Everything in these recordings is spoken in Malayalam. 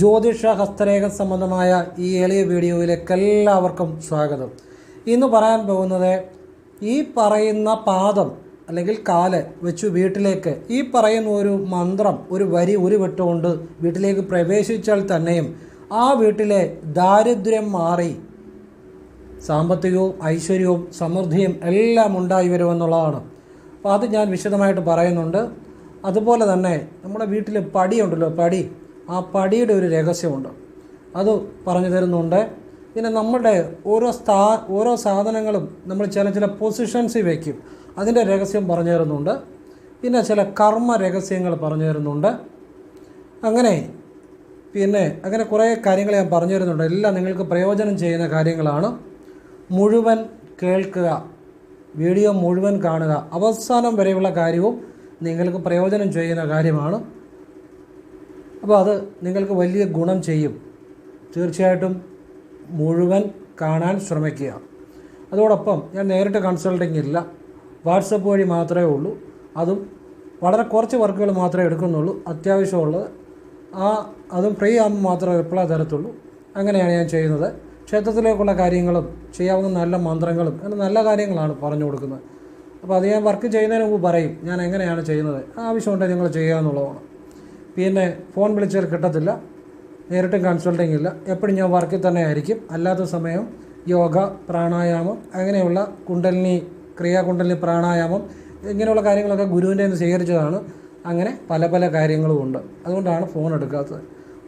ജ്യോതിഷ ഹസ്തരേഖ സംബന്ധമായ ഈ എളിയ വീഡിയോയിലേക്ക് എല്ലാവർക്കും സ്വാഗതം. ഇന്ന് പറയാൻ പോകുന്നത് ഈ പറയുന്ന പാദം അല്ലെങ്കിൽ കാൽ വെച്ച് വീട്ടിലേക്ക് ഈ പറയുന്ന ഒരു മന്ത്രം ഒരു വരി ഒരു വിട്ടുകൊണ്ട് വീട്ടിലേക്ക് പ്രവേശിച്ചാൽ തന്നെയും ആ വീട്ടിലെ ദാരിദ്ര്യം മാറി സാമ്പത്തികവും ഐശ്വര്യവും സമൃദ്ധിയും എല്ലാം ഉണ്ടായി വരുമെന്നുള്ളതാണ്. അപ്പോൾ അത് ഞാൻ വിശദമായിട്ട് പറയുന്നുണ്ട്. അതുപോലെ തന്നെ നമ്മുടെ വീട്ടിൽ പടിയുണ്ടല്ലോ പടി. ആ പടിയുടെ ഒരു രഹസ്യമുണ്ട്. അത് പറഞ്ഞു തരുന്നുണ്ട്. പിന്നെ നമ്മുടെ ഓരോ സ്ഥാ ഓരോ സാധനങ്ങളും നമ്മൾ ചില ചില പൊസിഷൻസ് വയ്ക്കും അതിന്റെ രഹസ്യം പറഞ്ഞു തരുന്നുണ്ട്. പിന്നെ ചില കർമ്മ രഹസ്യങ്ങൾ പറഞ്ഞു തരുന്നുണ്ട്. അങ്ങനെ പിന്നെ അങ്ങനെ കുറേ കാര്യങ്ങൾ ഞാൻ പറഞ്ഞു തരുന്നുണ്ട്. എല്ലാം നിങ്ങൾക്ക് പ്രയോജനം ചെയ്യുന്ന കാര്യങ്ങളാണ്. മുഴുവൻ കേൾക്കുക. വീഡിയോ മുഴുവൻ കാണുക. അവസാനം വരെയുള്ള കാര്യവും നിങ്ങൾക്ക് പ്രയോജനം ചെയ്യുന്ന കാര്യമാണ്. അപ്പോൾ അത് നിങ്ങൾക്ക് വലിയ ഗുണം ചെയ്യും. തീർച്ചയായിട്ടും മുഴുവൻ കാണാൻ ശ്രമിക്കുക. അതോടൊപ്പം ഞാൻ നേരിട്ട് കൺസൾട്ടിങ് ഇല്ല. വാട്സപ്പ് വഴി മാത്രമേ ഉള്ളൂ. അതും വളരെ കുറച്ച് വർക്കുകൾ മാത്രമേ എടുക്കുന്നുള്ളൂ. അത്യാവശ്യമുള്ളത്. ആ അതും ഫ്രീ ആകുമ്പോൾ മാത്രമേ റിപ്ലൈ തരത്തുള്ളൂ. അങ്ങനെയാണ് ഞാൻ ചെയ്യുന്നത്. ക്ഷേത്രത്തിലേക്കുള്ള കാര്യങ്ങളും ചെയ്യാവുന്ന നല്ല മന്ത്രങ്ങളും അങ്ങനെ നല്ല കാര്യങ്ങളാണ് പറഞ്ഞു കൊടുക്കുന്നത്. അപ്പോൾ അത് ഞാൻ വർക്ക് ചെയ്യുന്നതിന് മുമ്പ് പറയും. ഞാൻ എങ്ങനെയാണ് ചെയ്യുന്നത്? ആവശ്യമുണ്ടെങ്കിൽ നിങ്ങൾ ചെയ്യുക എന്നുള്ളതാണ്. പിന്നെ ഫോൺ വിളിച്ചാൽ കിട്ടത്തില്ല. നേരിട്ടും കൺസൾട്ടിങ് ഇല്ല. എപ്പോഴും ഞാൻ വർക്കിൽ തന്നെ ആയിരിക്കും. അല്ലാത്ത സമയം യോഗ പ്രാണായാമം അങ്ങനെയുള്ള കുണ്ടലിനി ക്രിയാകുണ്ടലിനി പ്രാണായാമം ഇങ്ങനെയുള്ള കാര്യങ്ങളൊക്കെ ഗുരുവിന്റെ നിന്ന് സ്വീകരിച്ചതാണ് അങ്ങനെ പല പല കാര്യങ്ങളും ഉണ്ട്. അതുകൊണ്ടാണ് ഫോൺ എടുക്കാത്തത്.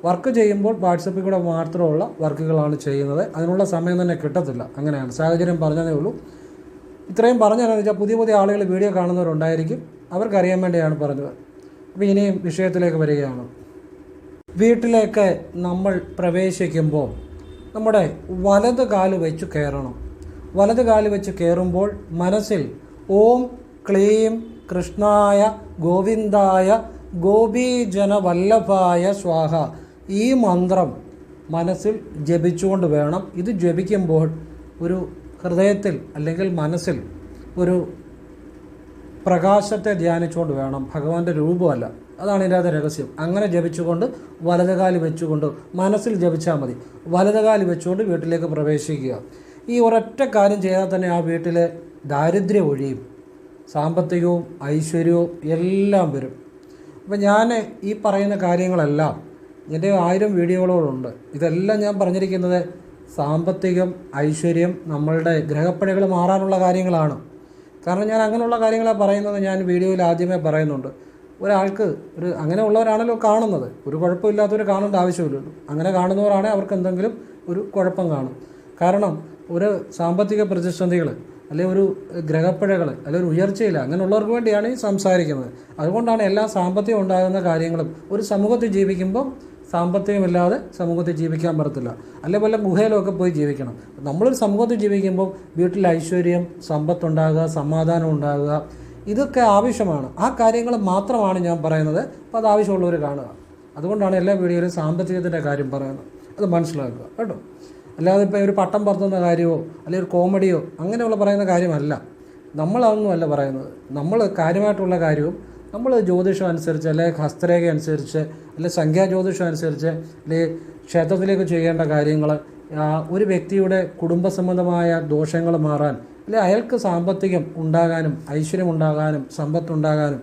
വർക്ക് ചെയ്യുമ്പോൾ വാട്സപ്പിൽ കൂടെ മാത്രമുള്ള വർക്കുകളാണ് ചെയ്യുന്നത്. അതിനുള്ള സമയം തന്നെ കിട്ടത്തില്ല. അങ്ങനെയാണ്. സാഹചര്യം പറഞ്ഞതേ ഉള്ളൂ. ഇത്രയും പറഞ്ഞതെന്ന് വെച്ചാൽ പുതിയ പുതിയ ആളുകൾ വീഡിയോ കാണുന്നവരുണ്ടായിരിക്കും. അവർക്കറിയാൻ വേണ്ടിയാണ് പറഞ്ഞത്. ഇനിയും വിഷയത്തിലേക്ക് വരികയാണ്. വീട്ടിലേക്ക് നമ്മൾ പ്രവേശിക്കുമ്പോൾ നമ്മുടെ വലത് കാൽ വെച്ച് കയറണം. വലത് കാൽ വെച്ച് കയറുമ്പോൾ മനസ്സിൽ ഓം ക്ലീം കൃഷ്ണായ ഗോവിന്ദായ ഗോപീജന വല്ലഭായ സ്വാഹ ഈ മന്ത്രം മനസ്സിൽ ജപിച്ചുകൊണ്ട് വേണം. ഇത് ജപിക്കുമ്പോൾ ഒരു ഹൃദയത്തിൽ അല്ലെങ്കിൽ മനസ്സിൽ ഒരു പ്രകാശത്തെ ധ്യാനിച്ചുകൊണ്ട് വേണം ഭഗവാന്റെ രൂപമല്ല. അതാണ് ഇതിന്റെ രഹസ്യം. അങ്ങനെ ജപിച്ചുകൊണ്ട് വലതുകാലി വെച്ചുകൊണ്ട് മനസ്സിൽ ജപിച്ചാൽ മതി. വലതുകാലി വെച്ചുകൊണ്ട് വീട്ടിലേക്ക് പ്രവേശിക്കുക. ഈ ഒരൊറ്റ കാര്യം ചെയ്താൽ തന്നെ ആ വീട്ടിലെ ദാരിദ്ര്യം ഒഴിയും. സാമ്പത്തികവും ഐശ്വര്യവും എല്ലാം വരും. അപ്പം ഞാൻ ഈ പറയുന്ന കാര്യങ്ങളെല്ലാം എന്റെ ആയിരം വീഡിയോകളുണ്ട് ഇതെല്ലാം ഞാൻ പറഞ്ഞിരിക്കുന്നത് സാമ്പത്തികം ഐശ്വര്യം നമ്മളുടെ ഗ്രഹപ്പണികൾ മാറാനുള്ള കാര്യങ്ങളാണ്. കാരണം ഞാൻ അങ്ങനെയുള്ള കാര്യങ്ങളാണ് പറയുന്നത് ഞാൻ വീഡിയോയിൽ ആദ്യമേ പറയുന്നുണ്ട്. ഒരാൾക്ക് ഒരു അങ്ങനെ ഉള്ളവരാണല്ലോ കാണുന്നത്. ഒരു കുഴപ്പമില്ലാത്തവർ കാണേണ്ട ആവശ്യമില്ലല്ലോ. അങ്ങനെ കാണുന്നവരാണെങ്കിൽ അവർക്ക് എന്തെങ്കിലും ഒരു കുഴപ്പം കാണും. കാരണം ഒരു സാമ്പത്തിക പ്രതിസന്ധികൾ അല്ലെങ്കിൽ ഒരു ഗ്രഹപ്പിഴകൾ അല്ലെങ്കിൽ ഒരു ഉയർച്ചയില്ല അങ്ങനെയുള്ളവർക്ക് വേണ്ടിയാണ് ഈ സംസാരിക്കുന്നത്. അതുകൊണ്ടാണ് എല്ലാ സാമ്പത്തികം ഉണ്ടാകുന്ന കാര്യങ്ങളും ഒരു സമൂഹത്തിൽ ജീവിക്കുമ്പം സാമ്പത്തികമില്ലാതെ സമൂഹത്തിൽ ജീവിക്കാൻ പറ്റത്തില്ല. അല്ലെ വല്ല ഗുഹയിലൊക്കെ പോയി ജീവിക്കണം. നമ്മളൊരു സമൂഹത്തിൽ ജീവിക്കുമ്പോൾ വീട്ടിൽ ഐശ്വര്യം സമ്പത്തുണ്ടാകുക സമാധാനം ഉണ്ടാകുക ഇതൊക്കെ ആവശ്യമാണ്. ആ കാര്യങ്ങൾ മാത്രമാണ് ഞാൻ പറയുന്നത്. അപ്പോൾ അത് ആവശ്യമുള്ളവർ കാണുക. അതുകൊണ്ടാണ് എല്ലാ വീഡിയോയിലും സാമ്പത്തികത്തിന്റെ കാര്യം പറയുന്നത്. അത് മനസ്സിലാക്കുക. കേട്ടോ? അല്ലാതെ ഇപ്പോൾ ഒരു പട്ടം പറത്തുന്ന കാര്യമോ അല്ലെങ്കിൽ ഒരു കോമഡിയോ അങ്ങനെയുള്ള പറയുന്ന കാര്യമല്ല. നമ്മളതൊന്നുമല്ല പറയുന്നത്. നമ്മൾ കാര്യമായിട്ടുള്ള കാര്യവും നമ്മൾ ജ്യോതിഷം അനുസരിച്ച് അല്ലെങ്കിൽ ഹസ്തരേഖ അനുസരിച്ച് അല്ലെങ്കിൽ സംഖ്യാജ്യോതിഷം അനുസരിച്ച് അല്ലെങ്കിൽ ക്ഷേത്രത്തിലേക്ക് ചെയ്യേണ്ട കാര്യങ്ങൾ ഒരു വ്യക്തിയുടെ കുടുംബ സംബന്ധമായ ദോഷങ്ങൾ മാറാൻ അല്ലെങ്കിൽ അയാൾക്ക് സാമ്പത്തികം ഉണ്ടാകാനും ഐശ്വര്യം ഉണ്ടാകാനും സമ്പത്തുണ്ടാകാനും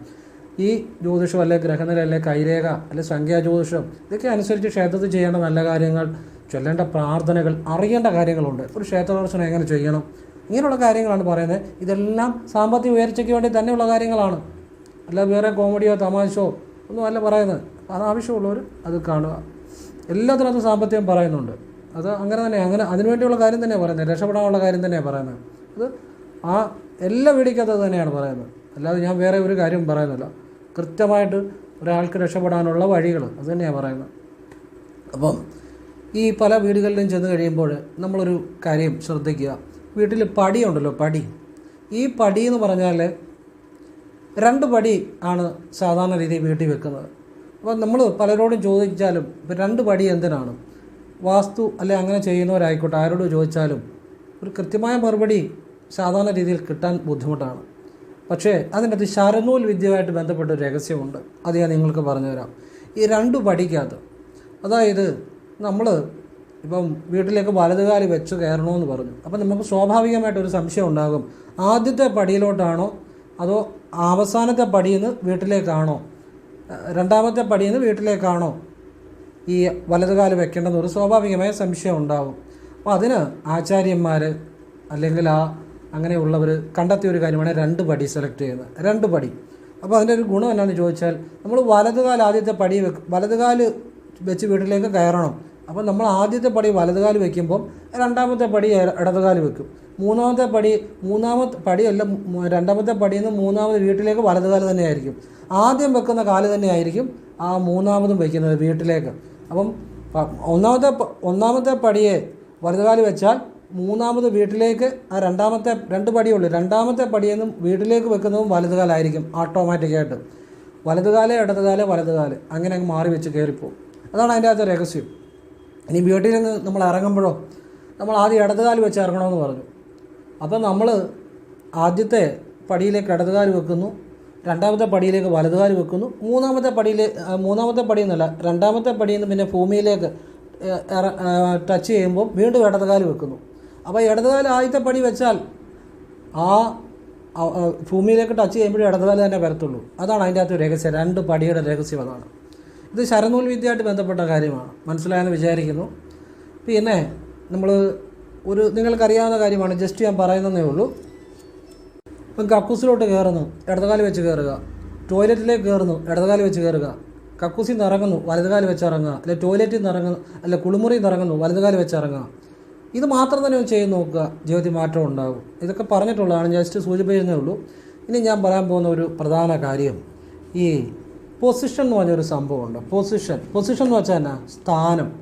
ഈ ജ്യോതിഷം അല്ലെ ഗ്രഹനില അല്ലെ കൈരേഖ അല്ലെ സംഖ്യാ ജ്യോതിഷം ഇതൊക്കെ അനുസരിച്ച് ക്ഷേത്രത്തിൽ ചെയ്യേണ്ട നല്ല കാര്യങ്ങൾ ചൊല്ലേണ്ട പ്രാർത്ഥനകൾ അറിയേണ്ട കാര്യങ്ങളുണ്ട്. ഒരു ക്ഷേത്ര ദർശനം എങ്ങനെ ചെയ്യണം? ഇങ്ങനെയുള്ള കാര്യങ്ങളാണ് പറയുന്നത്. ഇതെല്ലാം സാമ്പത്തിക ഉയർച്ചയ്ക്ക് വേണ്ടി തന്നെയുള്ള കാര്യങ്ങളാണ്. അല്ല വേറെ കോമഡിയോ തമാശയോ ഒന്നും അല്ല പറയുന്നത്. അത് ആവശ്യമുള്ളവർ അത് കാണുക. എല്ലാത്തിനകത്തും സാമ്പത്തികം പറയുന്നുണ്ട്. അത് അങ്ങനെ തന്നെ അങ്ങനെ അതിനുവേണ്ടിയുള്ള കാര്യം തന്നെയാണ് പറയുന്നത്. രക്ഷപ്പെടാനുള്ള കാര്യം തന്നെയാണ് പറയുന്നത്. അത് ആ എല്ലാ വീടിക്കകത്ത് തന്നെയാണ് പറയുന്നത്. അല്ലാതെ ഞാൻ വേറെ ഒരു കാര്യം പറയുന്നില്ല. കൃത്യമായിട്ട് ഒരാൾക്ക് രക്ഷപ്പെടാനുള്ള വഴികൾ അത് തന്നെയാണ് പറയുന്നത്. അപ്പം ഈ പല വീടുകളിലും ചെന്ന് കഴിയുമ്പോൾ നമ്മളൊരു കാര്യം ശ്രദ്ധിക്കുക. വീട്ടിൽ പടിയുണ്ടല്ലോ പടി. ഈ പടി എന്ന് പറഞ്ഞാൽ രണ്ട് പടി ആണ് സാധാരണ രീതിയിൽ വീട്ടിൽ വെക്കുന്നത്. അപ്പോൾ നമ്മൾ പലരോടും ചോദിച്ചാലും ഇപ്പോൾ രണ്ട് പടി എന്തിനാണ്? വാസ്തു അല്ലെ അങ്ങനെ ചെയ്യുന്നവരായിക്കോട്ടെ ആരോട് ചോദിച്ചാലും ഒരു കൃത്യമായ മറുപടി സാധാരണ രീതിയിൽ കിട്ടാൻ ബുദ്ധിമുട്ടാണ്. പക്ഷേ അതിനകത്ത് ശരനൂൽ വിദ്യയുമായിട്ട് ബന്ധപ്പെട്ട രഹസ്യമുണ്ട്. അത് ഞാൻ നിങ്ങൾക്ക് പറഞ്ഞുതരാം. ഈ രണ്ട് പടിക്കകത്ത് അതായത് നമ്മൾ ഇപ്പം വീട്ടിലേക്ക് വലതുകാലി വെച്ച് കയറണമെന്ന് പറഞ്ഞു. അപ്പം നമുക്ക് സ്വാഭാവികമായിട്ടൊരു സംശയം ഉണ്ടാകും. ആദ്യത്തെ പടിയിലോട്ടാണോ അതോ അവസാനത്തെ പടിയിൽ നിന്ന് വീട്ടിലേക്കാണോ? രണ്ടാമത്തെ പടിയിൽ നിന്ന് വീട്ടിലേക്കാണോ ഈ വലതുകാൽ വെക്കേണ്ടെന്ന് ഒരു സ്വാഭാവികമായ സംശയം ഉണ്ടാകും അപ്പോൾ അതിന് ആചാര്യന്മാർ അല്ലെങ്കിൽ ആ അങ്ങനെയുള്ളവർ കണ്ടെത്തിയ ഒരു കാര്യമാണ് രണ്ട് പടി സെലക്ട് ചെയ്യുന്നത്. രണ്ട് പടി. അപ്പോൾ അതിന്റെ ഒരു ഗുണം എന്നാന്ന് ചോദിച്ചാൽ നമ്മൾ വലതുകാൽ ആദ്യത്തെ പടി വെക്ക് വലതുകാൽ വെച്ച് വീട്ടിലേക്ക് കയറണം. അപ്പോൾ നമ്മൾ ആദ്യത്തെ പടി വലതുകാൽ വെക്കുമ്പം രണ്ടാമത്തെ പടി ഇട- ഇടതുകാൽ വെക്കും. മൂന്നാമത്തെ പടി മൂന്നാമത്തെ പടിയല്ല രണ്ടാമത്തെ പടിയിൽ നിന്ന് മൂന്നാമത് വീട്ടിലേക്ക് വലതുകാൽ തന്നെയായിരിക്കും. ആദ്യം വെക്കുന്ന കാൽ തന്നെയായിരിക്കും ആ മൂന്നാമതും വയ്ക്കുന്നത് വീട്ടിലേക്ക്. അപ്പം ഒന്നാമത്തെ ഒന്നാമത്തെ പടിയെ വലതുകാൽ വെച്ചാൽ മൂന്നാമത് വീട്ടിലേക്ക് ആ രണ്ടാമത്തെ രണ്ട് പടിയുള്ളൂ. രണ്ടാമത്തെ പടിയിൽ നിന്നും വീട്ടിലേക്ക് വെക്കുന്നതും വലതുകാലായിരിക്കും ഓട്ടോമാറ്റിക്കായിട്ട് വലതുകാൽ ഇടതുകാൽ വലതുകാൽ. അങ്ങനെ അങ്ങ് മാറി വെച്ച് കയറിപ്പോവും. അതാണ് അതിന്റെ അകത്തെ രഹസ്യം. ഇനി വീട്ടിൽ നിന്ന് നമ്മൾ ഇറങ്ങുമ്പോഴോ നമ്മൾ ആദ്യം ഇടതുകാൽ വെച്ച് ഇറങ്ങണമെന്ന് പറഞ്ഞു. അപ്പോൾ നമ്മൾ ആദ്യത്തെ പടിയിലേക്ക് ഇടതുകാൽ വെക്കുന്നു രണ്ടാമത്തെ പടിയിലേക്ക് വലതുകാൽ വെക്കുന്നു. മൂന്നാമത്തെ പടിയിൽ മൂന്നാമത്തെ പടിയിൽ നിന്നല്ല രണ്ടാമത്തെ പടിയിൽ നിന്ന് പിന്നെ ഭൂമിയിലേക്ക് ടച്ച് ചെയ്യുമ്പോൾ വീണ്ടും ഇടതുകാൽ വെക്കുന്നു. അപ്പോൾ ഇടതുകാൽ ആദ്യത്തെ പടി വെച്ചാൽ ആ, ഭൂമിയിലേക്ക് ടച്ച് ചെയ്യുമ്പോഴേ ഇടതുകാൽ തന്നെ വരത്തുള്ളൂ. അതാണ് അതിന്റെ അകത്ത് രഹസ്യം. രണ്ട് പടിയുടെ രഹസ്യം അതാണ്. ഇത് ശരനൂൽ വിദ്യയായിട്ട് ബന്ധപ്പെട്ട കാര്യമാണ്. മനസ്സിലായെന്ന് വിചാരിക്കുന്നു. പിന്നെ നമ്മൾ ഒരു നിങ്ങൾക്കറിയാവുന്ന കാര്യമാണ്. ജസ്റ്റ് ഞാൻ പറയുന്നതേ ഉള്ളൂ. ഇപ്പം കക്കൂസിലോട്ട് കയറുന്നു ഇടതുകാലി വെച്ച് കയറുക ടോയ്ലറ്റിലേക്ക് കയറുന്നു ഇടതുകാലി വെച്ച് കയറുക കക്കൂസിൽ നിന്ന് ഇറങ്ങുന്നു. വലതുകാലി വെച്ച് ഇറങ്ങുക. അല്ലെ ടോയ്ലറ്റിൽ നിന്ന് ഇറങ്ങുന്നു. അല്ലെ കുളിമുറിയിൽ നിന്ന് ഇറങ്ങുന്നു. വലതുകാലി വെച്ച് ഇറങ്ങുക. ഇത് മാത്രം തന്നെ ഒന്ന് ചെയ്ത് നോക്കുക. ജീവിതത്തിൽ മാറ്റം ഉണ്ടാകും ഇതൊക്കെ പറഞ്ഞിട്ടുള്ളതാണ്. ജസ്റ്റ് സൂചിപ്പിക്കുന്നേ ഉള്ളൂ. ഇനി ഞാൻ പറയാൻ പോകുന്ന ഒരു പ്രധാന കാര്യം. ഈ പൊസിഷൻ എന്ന് പറഞ്ഞൊരു സംഭവമുണ്ട്. പൊസിഷൻ പൊസിഷൻ എന്ന് വെച്ചാൽ എന്നാ? സ്ഥാനം.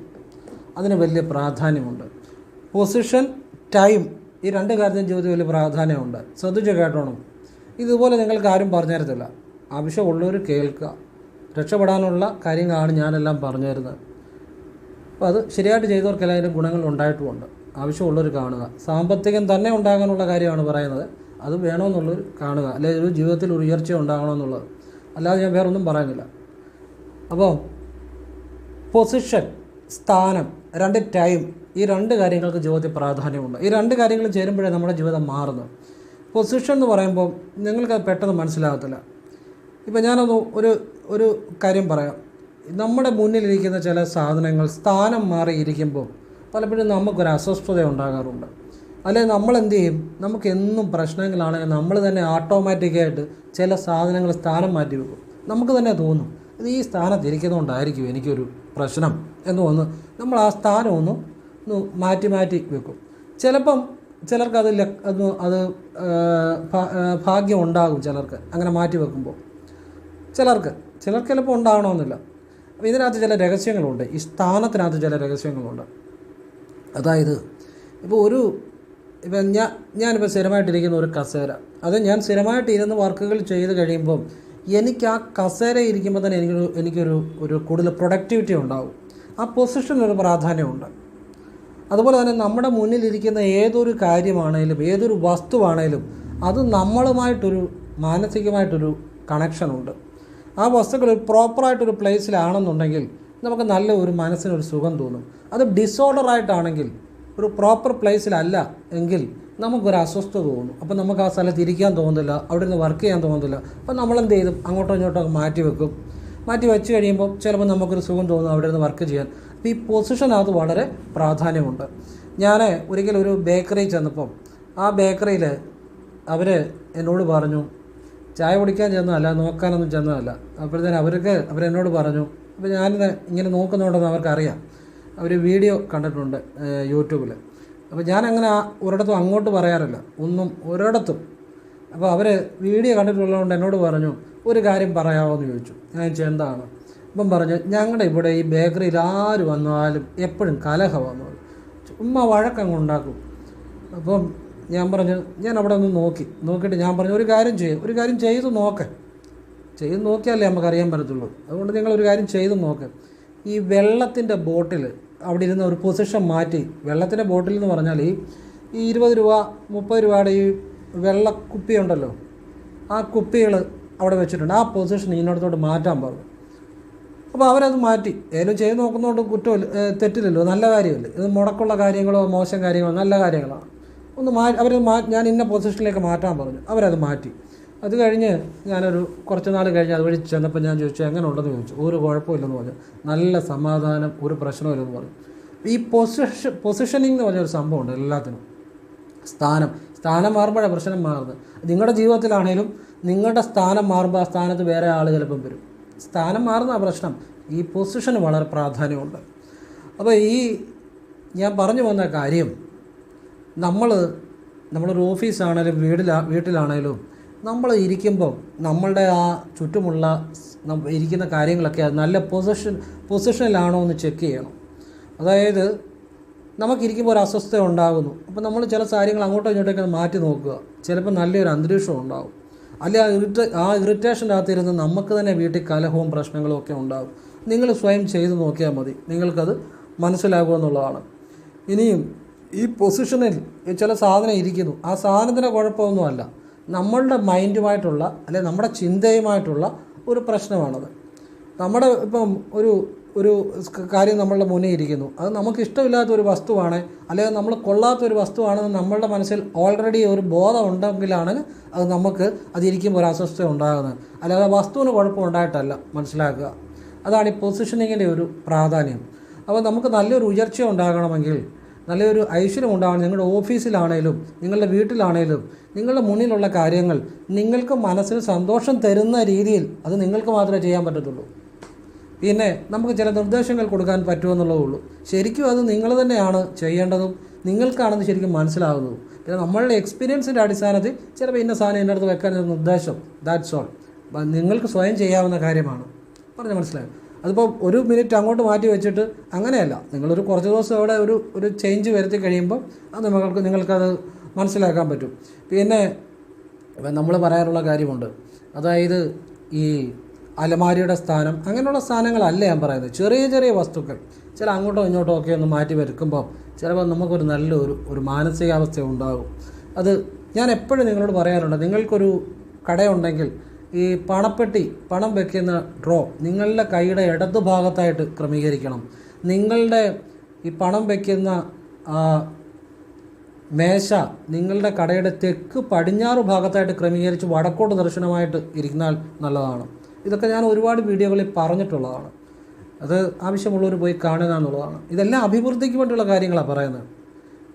അതിന് വലിയ പ്രാധാന്യമുണ്ട്. പൊസിഷൻ ടൈം ഈ രണ്ട് കാര്യത്തിനും ജീവിതത്തിൽ വലിയ പ്രാധാന്യമുണ്ട്. ശ്രദ്ധിച്ച് കേട്ടോണം. ഇതുപോലെ നിങ്ങൾക്ക് ആരും പറഞ്ഞു തരത്തില്ല ആവശ്യമുള്ളവർ കേൾക്കുക. രക്ഷപ്പെടാനുള്ള കാര്യങ്ങളാണ് ഞാനെല്ലാം പറഞ്ഞു തരുന്നത് അപ്പോൾ അത് ശരിയായിട്ട് ചെയ്തവർക്കെല്ലാം അതിന്റെ ഗുണങ്ങൾ ഉണ്ടായിട്ടുമുണ്ട്. ആവശ്യമുള്ളവർ കാണുക. സാമ്പത്തികം തന്നെ ഉണ്ടാകാനുള്ള കാര്യമാണ് പറയുന്നത്. അത് വേണമെന്നുള്ളവർ കാണുക. അല്ലെങ്കിൽ ഒരു ജീവിതത്തിൽ ഉയർച്ച ഉണ്ടാകണമെന്നുള്ളത്. അല്ലാതെ ഞാൻ വേറൊന്നും പറയുന്നില്ല അപ്പോൾ പൊസിഷൻ സ്ഥാനം രണ്ട് ടൈം ഈ രണ്ട് കാര്യങ്ങൾക്ക് ജീവിതത്തിൽ പ്രാധാന്യമുണ്ട്. ഈ രണ്ട് കാര്യങ്ങൾ ചേരുമ്പോഴേ നമ്മുടെ ജീവിതം മാറുന്നത്. പൊസിഷൻ എന്ന് പറയുമ്പോൾ നിങ്ങൾക്ക് പെട്ടെന്ന് മനസ്സിലാകത്തില്ല. ഇപ്പം ഞാനൊന്ന് ഒരു ഒരു കാര്യം പറയാം. നമ്മുടെ മുന്നിലിരിക്കുന്ന ചില സാധനങ്ങൾ സ്ഥാനം മാറിയിരിക്കുമ്പോൾ പലപ്പോഴും നമുക്കൊരു അസ്വസ്ഥത ഉണ്ടാകാറുണ്ട്. അല്ലെങ്കിൽ നമ്മൾ എന്ത് ചെയ്യും? നമുക്ക് എന്നും പ്രശ്നങ്ങളാണെങ്കിൽ നമ്മൾ തന്നെ ഓട്ടോമാറ്റിക്കായിട്ട് ചില സാധനങ്ങൾ സ്ഥാനം മാറ്റി വെക്കും. നമുക്ക് തന്നെ തോന്നും ഇത് ഈ സ്ഥാനത്ത് ഇരിക്കുന്നതുകൊണ്ടായിരിക്കും എനിക്കൊരു പ്രശ്നം എന്ന് തോന്നുന്നു. നമ്മൾ ആ സ്ഥാനം ഒന്ന് മാറ്റി മാറ്റി വെക്കും. ചിലപ്പം ചിലർക്ക് അത് അത് ഭാഗ്യം ഉണ്ടാകും ചിലർക്ക് അങ്ങനെ മാറ്റി വെക്കുമ്പോൾ. ചിലർക്ക് ചിലർക്ക് ചിലപ്പോൾ ഉണ്ടാകണമെന്നില്ല അപ്പോൾ ഇതിനകത്ത് ചില രഹസ്യങ്ങളുണ്ട്. ഈ സ്ഥാനത്തിനകത്ത് ചില രഹസ്യങ്ങളുണ്ട്. അതായത് ഇപ്പോൾ ഒരു ഇപ്പം ഞാൻ ഞാനിപ്പോൾ സ്ഥിരമായിട്ടിരിക്കുന്ന ഒരു കസേര. അത് ഞാൻ സ്ഥിരമായിട്ട് ഇരുന്ന് വർക്കുകൾ ചെയ്ത് കഴിയുമ്പം എനിക്ക് ആ കസേര ഇരിക്കുമ്പോൾ തന്നെ എനിക്കൊരു എനിക്കൊരു ഒരു കൂടുതൽ പ്രൊഡക്ടിവിറ്റി ഉണ്ടാവും. ആ പൊസിഷനൊരു പ്രാധാന്യമുണ്ട്. അതുപോലെ തന്നെ നമ്മുടെ മുന്നിലിരിക്കുന്ന ഏതൊരു കാര്യമാണേലും ഏതൊരു വസ്തുവാണേലും അത് നമ്മളുമായിട്ടൊരു മാനസികമായിട്ടൊരു കണക്ഷനുണ്ട് ആ വസ്തുക്കൾ ഒരു പ്രോപ്പറായിട്ടൊരു പ്ലേസിലാണെന്നുണ്ടെങ്കിൽ നമുക്ക് നല്ല ഒരു മനസ്സിനൊരു സുഖം തോന്നും. അത് ഡിസോർഡർ ആയിട്ടാണെങ്കിൽ ഒരു പ്രോപ്പർ പ്ലേസിലല്ല എങ്കിൽ നമുക്കൊരു അസ്വസ്ഥത തോന്നും. അപ്പോൾ നമുക്ക് ആ സ്ഥലത്ത് ഇരിക്കാൻ തോന്നുന്നില്ല അവിടെ നിന്ന് വർക്ക് ചെയ്യാൻ തോന്നുന്നില്ല. അപ്പം നമ്മളെന്ത് ചെയ്തും അങ്ങോട്ടോ ഇങ്ങോട്ടോ മാറ്റി വെക്കും. മാറ്റി വെച്ച് കഴിയുമ്പോൾ ചിലപ്പോൾ നമുക്കൊരു സുഖം തോന്നും അവിടെ നിന്ന് വർക്ക് ചെയ്യാൻ. അപ്പോൾ ഈ പൊസിഷനകത്ത് വളരെ പ്രാധാന്യമുണ്ട്. ഞാൻ ഒരിക്കലും ഒരു ബേക്കറി ചെന്നപ്പം ആ ബേക്കറിയിൽ അവർ എന്നോട് പറഞ്ഞു ചായ കുടിക്കാൻ ചെന്നതല്ല നോക്കാനൊന്നും ചെന്നതല്ല. അപ്പോഴത്തേന് അവർക്ക് അവരെന്നോട് പറഞ്ഞു അപ്പോൾ ഞാൻ ഇങ്ങനെ നോക്കുന്നുണ്ടെന്ന് അവർക്കറിയാം. അവർ വീഡിയോ കണ്ടിട്ടുണ്ട് യൂട്യൂബിൽ അപ്പോൾ ഞാൻ അങ്ങനെ ഒരിടത്തും അങ്ങോട്ട് പറയാറില്ല. ഒന്നും ഒരിടത്തും. അപ്പോൾ അവർ വീഡിയോ കണ്ടിട്ടുള്ളതുകൊണ്ട് എന്നോട് പറഞ്ഞു ഒരു കാര്യം പറയാമോ എന്ന് ചോദിച്ചു. ഞാൻ എന്താണ്? അപ്പം പറഞ്ഞു ഞങ്ങളുടെ ഇവിടെ ഈ ബേക്കറിയിൽ ആര് വന്നാലും എപ്പോഴും കലഹമാണ് പറഞ്ഞു. ചുമ്മാ വഴക്കങ്ങ് ഉണ്ടാക്കും. അപ്പം ഞാൻ പറഞ്ഞു ഞാൻ അവിടെ ഒന്ന് നോക്കി. നോക്കിയിട്ട് ഞാൻ പറഞ്ഞു ഒരു കാര്യം ചെയ്യും ഒരു കാര്യം ചെയ്ത് നോക്ക്. ചെയ്ത് നോക്കിയാലേ നമുക്കറിയാൻ പറ്റത്തുള്ളൂ. അതുകൊണ്ട് നിങ്ങൾ ഒരു കാര്യം ചെയ്ത് നോക്ക്. ഈ വെള്ളത്തിന്റെ ബോട്ടിൽ അവിടെ ഇരുന്ന ഒരു പൊസിഷൻ മാറ്റി. വെള്ളത്തിന്റെ ബോട്ടിൽ എന്ന് പറഞ്ഞാൽ ഈ ഈ ഇരുപത് രൂപ മുപ്പത് രൂപയുടെ ഈ വെള്ളക്കുപ്പി ഉണ്ടല്ലോ. ആ കുപ്പികൾ അവിടെ വെച്ചിട്ടുണ്ട്. ആ പൊസിഷൻ ഇന്നടത്തോട്ട് മാറ്റാൻ പറഞ്ഞു. അപ്പോൾ അവരത് മാറ്റി. ഏലും ചെയ്ത് നോക്കുന്നതുകൊണ്ട് കുറ്റമില്ല തെറ്റില്ലല്ലോ. നല്ല കാര്യമല്ലേ? ഇത് മുടക്കുള്ള കാര്യങ്ങളോ മോശം കാര്യങ്ങളോ നല്ല കാര്യങ്ങളാണ് ഒന്ന് മാ അവർ ഞാൻ ഇന്ന പൊസിഷനിലേക്ക് മാറ്റാൻ പറഞ്ഞു. അവരത് മാറ്റി. അത് കഴിഞ്ഞ് ഞാനൊരു കുറച്ച് നാൾ കഴിഞ്ഞ് അതുവഴി ചെന്നപ്പോൾ ഞാൻ ചോദിച്ചു എങ്ങനെ ഉണ്ടെന്ന് ചോദിച്ചു. ഒരു കുഴപ്പമില്ലെന്ന് പറഞ്ഞു. നല്ല സമാധാനം ഒരു പ്രശ്നമില്ലെന്ന് പറഞ്ഞു. ഈ പൊസിഷൻ പൊസിഷനിങ് എന്ന് പറഞ്ഞൊരു സംഭവമുണ്ട് എല്ലാത്തിനും. സ്ഥാനം. സ്ഥാനം മാറുമ്പോഴാണ് പ്രശ്നം മാറുന്നത്. നിങ്ങളുടെ ജീവിതത്തിലാണേലും നിങ്ങളുടെ സ്ഥാനം മാറുമ്പോൾ ആ സ്ഥാനത്ത് വേറെ ആൾ ചിലപ്പം വരും. സ്ഥാനം മാറുന്ന പ്രശ്നം ഈ പൊസിഷന് വളരെ പ്രാധാന്യമുണ്ട്. അപ്പോൾ ഈ ഞാൻ പറഞ്ഞു വന്ന കാര്യം നമ്മൾ നമ്മളൊരു ഓഫീസാണേലും വീടിലാ വീട്ടിലാണേലും നമ്മൾ ഇരിക്കുമ്പോൾ നമ്മളുടെ ആ ചുറ്റുമുള്ള ഇരിക്കുന്ന കാര്യങ്ങളൊക്കെ നല്ല പൊസിഷൻ പൊസിഷനിലാണോ എന്ന് ചെക്ക് ചെയ്യണം. അതായത് നമുക്കിരിക്കുമ്പോൾ ഒരു അസ്വസ്ഥത ഉണ്ടാകുന്നു. അപ്പോൾ നമ്മൾ ചില കാര്യങ്ങൾ അങ്ങോട്ടോ ഇങ്ങോട്ടൊക്കെ മാറ്റി നോക്കുക. ചിലപ്പോൾ നല്ലൊരു അന്തരീക്ഷം ഉണ്ടാകും അല്ലെ ആ ഇറിറ്റ ആ ഇറിറ്റേഷന്റെ അകത്തിരുന്ന് നമുക്ക് തന്നെ വീട്ടിൽ കലഹവും പ്രശ്നങ്ങളും ഒക്കെ ഉണ്ടാകും നിങ്ങൾ സ്വയം ചെയ്ത് നോക്കിയാൽ മതി. നിങ്ങൾക്കത് മനസ്സിലാകുമെന്നുള്ളതാണ് ഇനിയും ഈ പൊസിഷനിൽ ചില സാധനം ഇരിക്കുന്നു. ആ സാധനത്തിന്റെ കുഴപ്പമൊന്നുമല്ല. നമ്മളുടെ മൈൻഡുമായിട്ടുള്ള അല്ലെ നമ്മുടെ ചിന്തയുമായിട്ടുള്ള ഒരു പ്രശ്നമാണത്. നമ്മുടെ ഇപ്പം ഒരു ഒരു കാര്യം നമ്മളുടെ മുന്നിൽ ഇരിക്കുന്നു. അത് നമുക്ക് ഇഷ്ടമില്ലാത്ത ഒരു വസ്തുവാണ് അല്ലെങ്കിൽ നമ്മൾ കൊള്ളാത്ത ഒരു വസ്തുവാണെന്ന് നമ്മളുടെ മനസ്സിൽ ഓൾറെഡി ഒരു ബോധം ഉണ്ടെങ്കിലാണ് അത് നമുക്ക് അതിരിക്കുമ്പോൾ ഒരു അസ്വസ്ഥത ഉണ്ടാകുന്നത്. അല്ലാതെ വസ്തുവിന് കുഴപ്പമുണ്ടായിട്ടല്ല മനസ്സിലാക്കുക. അതാണ് ഈ പൊസിഷനിങ്ങിന്റെ ഒരു പ്രാധാന്യം. അപ്പോൾ നമുക്ക് നല്ലൊരു ഉയർച്ച ഉണ്ടാകണമെങ്കിൽ നല്ലൊരു ഐശ്വര്യം ഉണ്ടാവണം. നിങ്ങളുടെ ഓഫീസിലാണേലും നിങ്ങളുടെ വീട്ടിലാണേലും നിങ്ങളുടെ മുന്നിലുള്ള കാര്യങ്ങൾ നിങ്ങൾക്ക് മനസ്സിന് സന്തോഷം തരുന്ന രീതിയിൽ അത് നിങ്ങൾക്ക് മാത്രമേ ചെയ്യാൻ പറ്റത്തുള്ളൂ. പിന്നെ നമുക്ക് ചില നിർദ്ദേശങ്ങൾ കൊടുക്കാൻ പറ്റുമെന്നുള്ളതേ ഉള്ളൂ. ശരിക്കും അത് നിങ്ങൾ തന്നെയാണ് ചെയ്യേണ്ടതും നിങ്ങൾക്കാണെന്ന് ശരിക്കും മനസ്സിലാകുന്നതും പിന്നെ നമ്മളുടെ എക്സ്പീരിയൻസിന്റെ അടിസ്ഥാനത്തിൽ ചിലപ്പോൾ ഇന്ന സാധനം എന്റെ അടുത്ത് വെക്കാൻ നിർദ്ദേശം. ദാറ്റ്സ് ഓൾ നിങ്ങൾക്ക് സ്വയം ചെയ്യാവുന്ന കാര്യമാണ്. പറഞ്ഞ് മനസ്സിലായോ? അതിപ്പോൾ ഒരു മിനിറ്റ് അങ്ങോട്ട് മാറ്റി വെച്ചിട്ട് അങ്ങനെയല്ല. നിങ്ങളൊരു കുറച്ച് ദിവസം അവിടെ ഒരു ഒരു ചേഞ്ച് വരുത്തി കഴിയുമ്പോൾ അത് നിങ്ങൾക്ക് നിങ്ങൾക്കത് മനസ്സിലാക്കാൻ പറ്റും. പിന്നെ നമ്മൾ പറയാറുള്ള കാര്യമുണ്ട്. അതായത് ഈ അലമാരിയുടെ സ്ഥാനം അങ്ങനെയുള്ള സ്ഥാനങ്ങളല്ല ഞാൻ പറയുന്നത്. ചെറിയ ചെറിയ വസ്തുക്കൾ. ചില അങ്ങോട്ടോ ഇങ്ങോട്ടോ ഒക്കെ ഒന്ന് മാറ്റി വരുക്കുമ്പോൾ ചിലപ്പോൾ നമുക്കൊരു നല്ലൊരു ഒരു മാനസികാവസ്ഥ ഉണ്ടാകും. അത് ഞാൻ എപ്പോഴും നിങ്ങളോട് പറയാറുണ്ട്. നിങ്ങൾക്കൊരു കടയുണ്ടെങ്കിൽ ഈ പണപ്പെട്ടി പണം വെക്കുന്ന ഡ്രോ നിങ്ങളുടെ കൈയുടെ ഇടതു ഭാഗത്തായിട്ട് ക്രമീകരിക്കണം. നിങ്ങളുടെ ഈ പണം വെക്കുന്ന മേശ നിങ്ങളുടെ കടയുടെ തെക്ക് പടിഞ്ഞാറ് ഭാഗത്തായിട്ട് ക്രമീകരിച്ച് വടക്കോട്ട് ദർശനമായിട്ട് ഇരിക്കുന്നാൽ നല്ലതാണ്. ഇതൊക്കെ ഞാൻ ഒരുപാട് വീഡിയോകളിൽ പറഞ്ഞിട്ടുള്ളതാണ്. അത് ആവശ്യമുള്ളവർ പോയി കാണുക എന്നുള്ളതാണ്. ഇതെല്ലാം അഭിവൃദ്ധിക്ക് വേണ്ടിയുള്ള കാര്യങ്ങളാണ് പറയുന്നത്.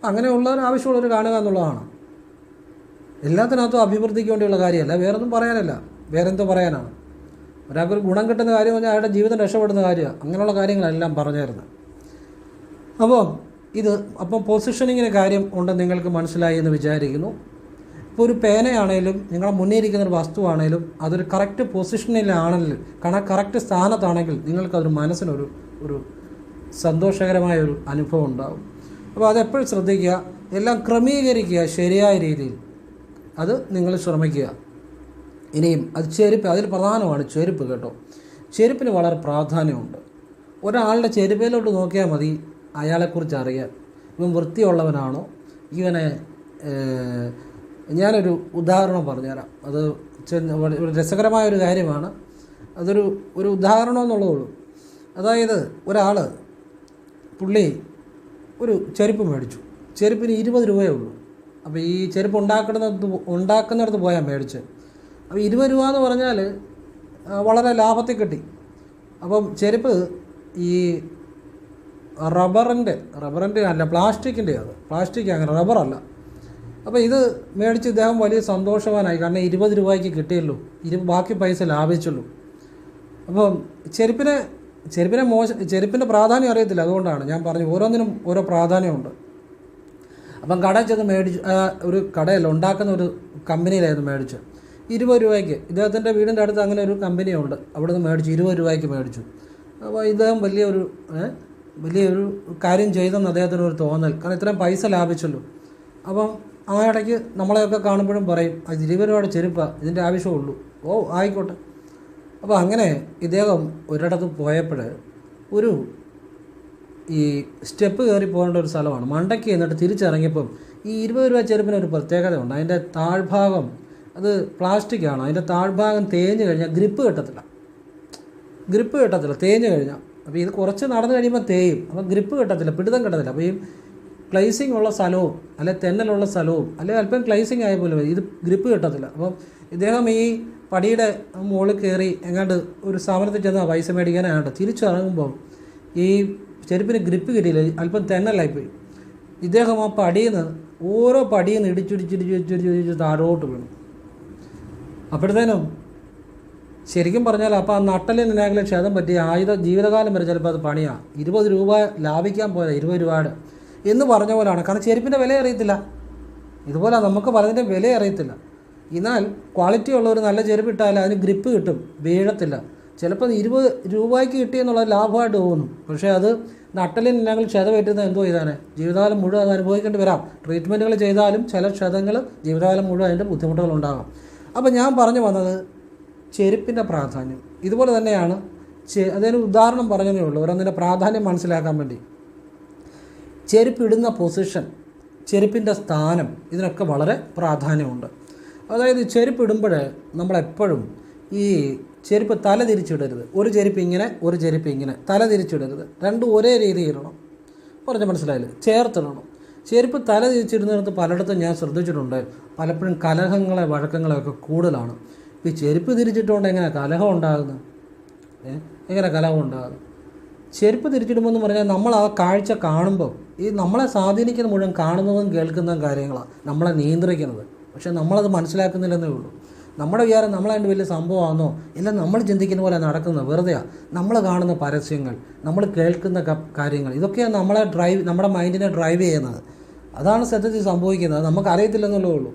അങ്ങനെയുള്ളവർ ആവശ്യമുള്ളവർ കാണുക എന്നുള്ളതാണ്. എല്ലാത്തിനകത്തും അഭിവൃദ്ധിക്ക് വേണ്ടിയുള്ള കാര്യമല്ല വേറൊന്നും പറയാനല്ല. വേറെന്തോ പറയാനാണ്. ഒരാൾക്കൊരു ഗുണം കിട്ടുന്ന കാര്യം പറഞ്ഞാൽ അയാളുടെ ജീവിതം രക്ഷപ്പെടുന്ന കാര്യമാണ്. അങ്ങനെയുള്ള കാര്യങ്ങളെല്ലാം പറഞ്ഞു തരുന്നത് അപ്പോൾ ഇത് അപ്പം പൊസിഷനിങ്ങിന് കാര്യം ഉണ്ടെന്ന് നിങ്ങൾക്ക് മനസ്സിലായി എന്ന് വിചാരിക്കുന്നു. ഇപ്പോൾ ഒരു പേനയാണേലും നിങ്ങളുടെ മുന്നേ ഇരിക്കുന്ന ഒരു വസ്തുവാണേലും അതൊരു കറക്റ്റ് പൊസിഷനിലാണെങ്കിൽ കണ കറക്റ്റ് സ്ഥാനത്താണെങ്കിൽ നിങ്ങൾക്കതൊരു മനസ്സിനൊരു ഒരു സന്തോഷകരമായ ഒരു അനുഭവം ഉണ്ടാകും അപ്പോൾ അതെപ്പോഴും ശ്രദ്ധിക്കുക. എല്ലാം ക്രമീകരിക്കുക ശരിയായ രീതിയിൽ. അത് നിങ്ങൾ ശ്രമിക്കുക. ഇനിയും അത് ചെരുപ്പ് അതിൽ പ്രധാനമാണ് ചെരുപ്പ് കേട്ടോ. ചെരുപ്പിന് വളരെ പ്രാധാന്യമുണ്ട്. ഒരാളുടെ ചെരുപ്പയിലോട്ട് നോക്കിയാൽ മതി അയാളെക്കുറിച്ച് അറിയാൻ. ഇവൻ വൃത്തിയുള്ളവനാണോ? ഇവനെ ഞാനൊരു ഉദാഹരണം പറഞ്ഞുതരാം. അത് രസകരമായ ഒരു കാര്യമാണ്. അതൊരു ഒരു ഉദാഹരണം എന്നുള്ളതുള്ളൂ അതായത് ഒരാൾ പുള്ളി ഒരു ചെരുപ്പ് മേടിച്ചു. ചെരുപ്പിന് ഇരുപത് രൂപയേ ഉള്ളൂ. അപ്പോൾ ഈ ചെരുപ്പ് ഉണ്ടാക്കുന്നിടത്ത് ഉണ്ടാക്കുന്നിടത്ത് പോയാൽ മേടിച്ച്. അപ്പോൾ ഇരുപത് രൂപ എന്ന് പറഞ്ഞാൽ വളരെ ലാഭത്തിൽ കിട്ടി. അപ്പം ചെരുപ്പ് ഈ റബ്ബറിന്റെ റബ്ബറിന്റെ അല്ല പ്ലാസ്റ്റിക്കിന്റെ അത്. പ്ലാസ്റ്റിക് അങ്ങനെ റബ്ബറല്ല. അപ്പോൾ ഇത് മേടിച്ച് ഇദ്ദേഹം വലിയ സന്തോഷവാനായി. കാരണം ഇരുപത് രൂപയ്ക്ക് കിട്ടിയല്ലോ ഇരു ബാക്കി പൈസ ലാഭിച്ചുള്ളൂ. അപ്പം ചെരുപ്പിനെ ചെരുപ്പിനെ മോശം ചെരുപ്പിന്റെ പ്രാധാന്യം അറിയത്തില്ല. അതുകൊണ്ടാണ് ഞാൻ പറഞ്ഞു ഓരോന്നിനും ഓരോ പ്രാധാന്യമുണ്ട്. അപ്പം കടയിൽ ചെന്ന് മേടിച്ച് ഒരു കടയല്ല ഉണ്ടാക്കുന്ന ഒരു കമ്പനിയിലായിരുന്നു മേടിച്ചു ഇരുപത് രൂപയ്ക്ക്. ഇദ്ദേഹത്തിന്റെ വീടിന്റെ അടുത്ത് അങ്ങനെ ഒരു കമ്പനിയുണ്ട്. അവിടെ നിന്ന് മേടിച്ചു ഇരുപത് രൂപയ്ക്ക് മേടിച്ചു. അപ്പോൾ ഇദ്ദേഹം വലിയൊരു വലിയൊരു കാര്യം ചെയ്തെന്ന് അദ്ദേഹത്തിന് ഒരു തോന്നൽ. കാരണം ഇത്രയും പൈസ ലാഭിച്ചല്ലോ. അപ്പം ആ ഇടയ്ക്ക് നമ്മളെയൊക്കെ കാണുമ്പോഴും പറയും അത് ഇരുപത് രൂപയുടെ ചെരുപ്പാണ് ഇതിന്റെ ആവശ്യമുള്ളൂ ഓ ആയിക്കോട്ടെ. അപ്പോൾ അങ്ങനെ ഇദ്ദേഹം ഒരിടത്ത് പോയപ്പോൾ ഒരു ഈ സ്റ്റെപ്പ് കയറി പോകേണ്ട ഒരു സ്ഥലമാണ്. മണ്ടയ്ക്ക് എന്നിട്ട് തിരിച്ചിറങ്ങിയപ്പം ഈ ഇരുപത് രൂപ ചെരുപ്പിന് ഒരു പ്രത്യേകതയുണ്ട്. അതിന്റെ താഴ്ഭാഗം അത് പ്ലാസ്റ്റിക് ആണ്. അതിന്റെ താഴ്ഭാഗം തേഞ്ഞ് കഴിഞ്ഞാൽ ഗ്രിപ്പ് കിട്ടത്തില്ല. ഗ്രിപ്പ് കിട്ടത്തില്ല തേഞ്ഞ് കഴിഞ്ഞാൽ അപ്പോൾ ഇത് കുറച്ച് നടന്നു കഴിയുമ്പോൾ തേയും. അപ്പോൾ ഗ്രിപ്പ് കിട്ടത്തില്ല പിടുത്തം കിട്ടത്തില്ല. അപ്പോൾ ഈ ക്ലൈസിങ് ഉള്ള സ്ഥലവും അല്ലെ തെന്നലുള്ള സ്ഥലവും അല്ലെ അല്പം ക്ലൈസിങ് ആയ പോലെ ഇത് ഗ്രിപ്പ് കിട്ടത്തില്ല. അപ്പം ഇദ്ദേഹം ഈ പടിയുടെ മുകളിൽ കയറി എങ്ങാണ്ട് ഒരു സ്ഥാപനത്തിൽ ചെന്ന് പൈസ മേടിക്കാനായിട്ട് തിരിച്ചിറങ്ങുമ്പം ഈ ചെരുപ്പിന് ഗ്രിപ്പ് കിട്ടിയില്ല. അല്പം തെന്നലായിപ്പോയി. ഇദ്ദേഹം ആ പടിയിൽ നിന്ന് ഓരോ പടിയിൽ നിന്ന് ഇടിച്ചിടിച്ചിടിച്ചിടിച്ചിടിച്ച് താഴോട്ട് വീണു. അപ്പോഴത്തേനും ശരിക്കും പറഞ്ഞാൽ അപ്പോൾ ആ നട്ടലിന് എന്തെങ്കിലും ക്ഷതം പറ്റി ആയുധ ജീവിതകാലം വരെ ചിലപ്പോൾ അത് പണിയാണ് ഇരുപത് രൂപ ലാഭിക്കാൻ പോയാൽ ഇരുപത് രൂപയുടെ എന്ന് പറഞ്ഞ പോലെയാണ് കാരണം ചെരുപ്പിന്റെ വില അറിയത്തില്ല. ഇതുപോലെ നമുക്ക് പലതിന്റെ വില അറിയത്തില്ല. എന്നാൽ ക്വാളിറ്റി ഉള്ള ഒരു നല്ല ചെരുപ്പ് ഇട്ടാൽ അതിന് ഗ്രിപ്പ് കിട്ടും. വീഴത്തില്ല. ചിലപ്പോൾ ഇരുപത് രൂപയ്ക്ക് കിട്ടി എന്നുള്ള ലാഭമായിട്ട് തോന്നും. പക്ഷേ അത് നട്ടലിന് ഞങ്ങൾ ക്ഷതമേറ്റുന്നത് എന്തോ ചെയ്താനെ ജീവിതകാലം മുഴുവൻ അത് അനുഭവിക്കേണ്ടി വരാം. ട്രീറ്റ്മെന്റുകൾ ചെയ്താലും ചില ക്ഷതങ്ങൾ ജീവിതകാലം മുഴുവൻ അതിന്റെ ബുദ്ധിമുട്ടുകൾ ഉണ്ടാകാം. അപ്പോൾ ഞാൻ പറഞ്ഞു വന്നത് ചെരുപ്പിന്റെ പ്രാധാന്യം. ഇതുപോലെ തന്നെയാണ് ചെ അതിന് ഉദാഹരണം പറഞ്ഞതേ ഉള്ളൂ. ഓരോന്നിന്റെ പ്രാധാന്യം മനസ്സിലാക്കാൻ വേണ്ടി. ചെരുപ്പിടുന്ന പൊസിഷൻ ചെരുപ്പിന്റെ സ്ഥാനം ഇതിനൊക്കെ വളരെ പ്രാധാന്യമുണ്ട്. അതായത് ചെരുപ്പിടുമ്പോൾ നമ്മളെപ്പോഴും ഈ ചെരുപ്പ് തല തിരിച്ചിടരുത്. ഒരു ചെരുപ്പ് ഇങ്ങനെ ഒരു ചെരുപ്പ് ഇങ്ങനെ തല തിരിച്ചിടരുത്. രണ്ടും ഒരേ രീതിയിലിടണം പറഞ്ഞ് മനസ്സിലായില്ലേ? ചേർത്തിടണം. ചെരുപ്പ് തല തിരിച്ചിടുന്നിടത്ത് പലയിടത്തും ഞാൻ ശ്രദ്ധിച്ചിട്ടുണ്ട്. പലപ്പോഴും കലഹങ്ങളെ വഴക്കങ്ങളെ ഒക്കെ കൂടുതലാണ്. ഈ ചെരുപ്പ് തിരിച്ചിട്ടുകൊണ്ട് എങ്ങനെ കലഹം ഉണ്ടാകുന്നത് എങ്ങനെ കലഹം ഉണ്ടാകുന്നത് ചെരുപ്പ് തിരിച്ചിടുമ്പോൾ എന്ന് പറഞ്ഞാൽ നമ്മൾ ആ കാഴ്ച കാണുമ്പോൾ ഈ നമ്മളെ സ്വാധീനിക്കുന്ന മുഴുവൻ കാണുന്നതും കേൾക്കുന്നതും കാര്യങ്ങളാണ് നമ്മളെ നിയന്ത്രിക്കുന്നത്. പക്ഷേ നമ്മളത് മനസ്സിലാക്കുന്നില്ലെന്നേ ഉള്ളൂ. നമ്മുടെ വിചാരം നമ്മളതിന്റെ വലിയ സംഭവമാണെന്നോ ഇല്ല നമ്മൾ ചിന്തിക്കുന്ന പോലെ നടക്കുന്നത് വെറുതെയാണ് നമ്മൾ കാണുന്ന പരസ്യങ്ങൾ നമ്മൾ കേൾക്കുന്ന കാര്യങ്ങൾ ഇതൊക്കെയാണ് നമ്മളെ ഡ്രൈവ് നമ്മുടെ മൈൻഡിനെ ഡ്രൈവ് ചെയ്യുന്നത്. അതാണ് സത്യത്തിൽ സംഭവിക്കുന്നത്. നമുക്ക് അറിയത്തില്ലെന്നുള്ളേ ഉള്ളൂ.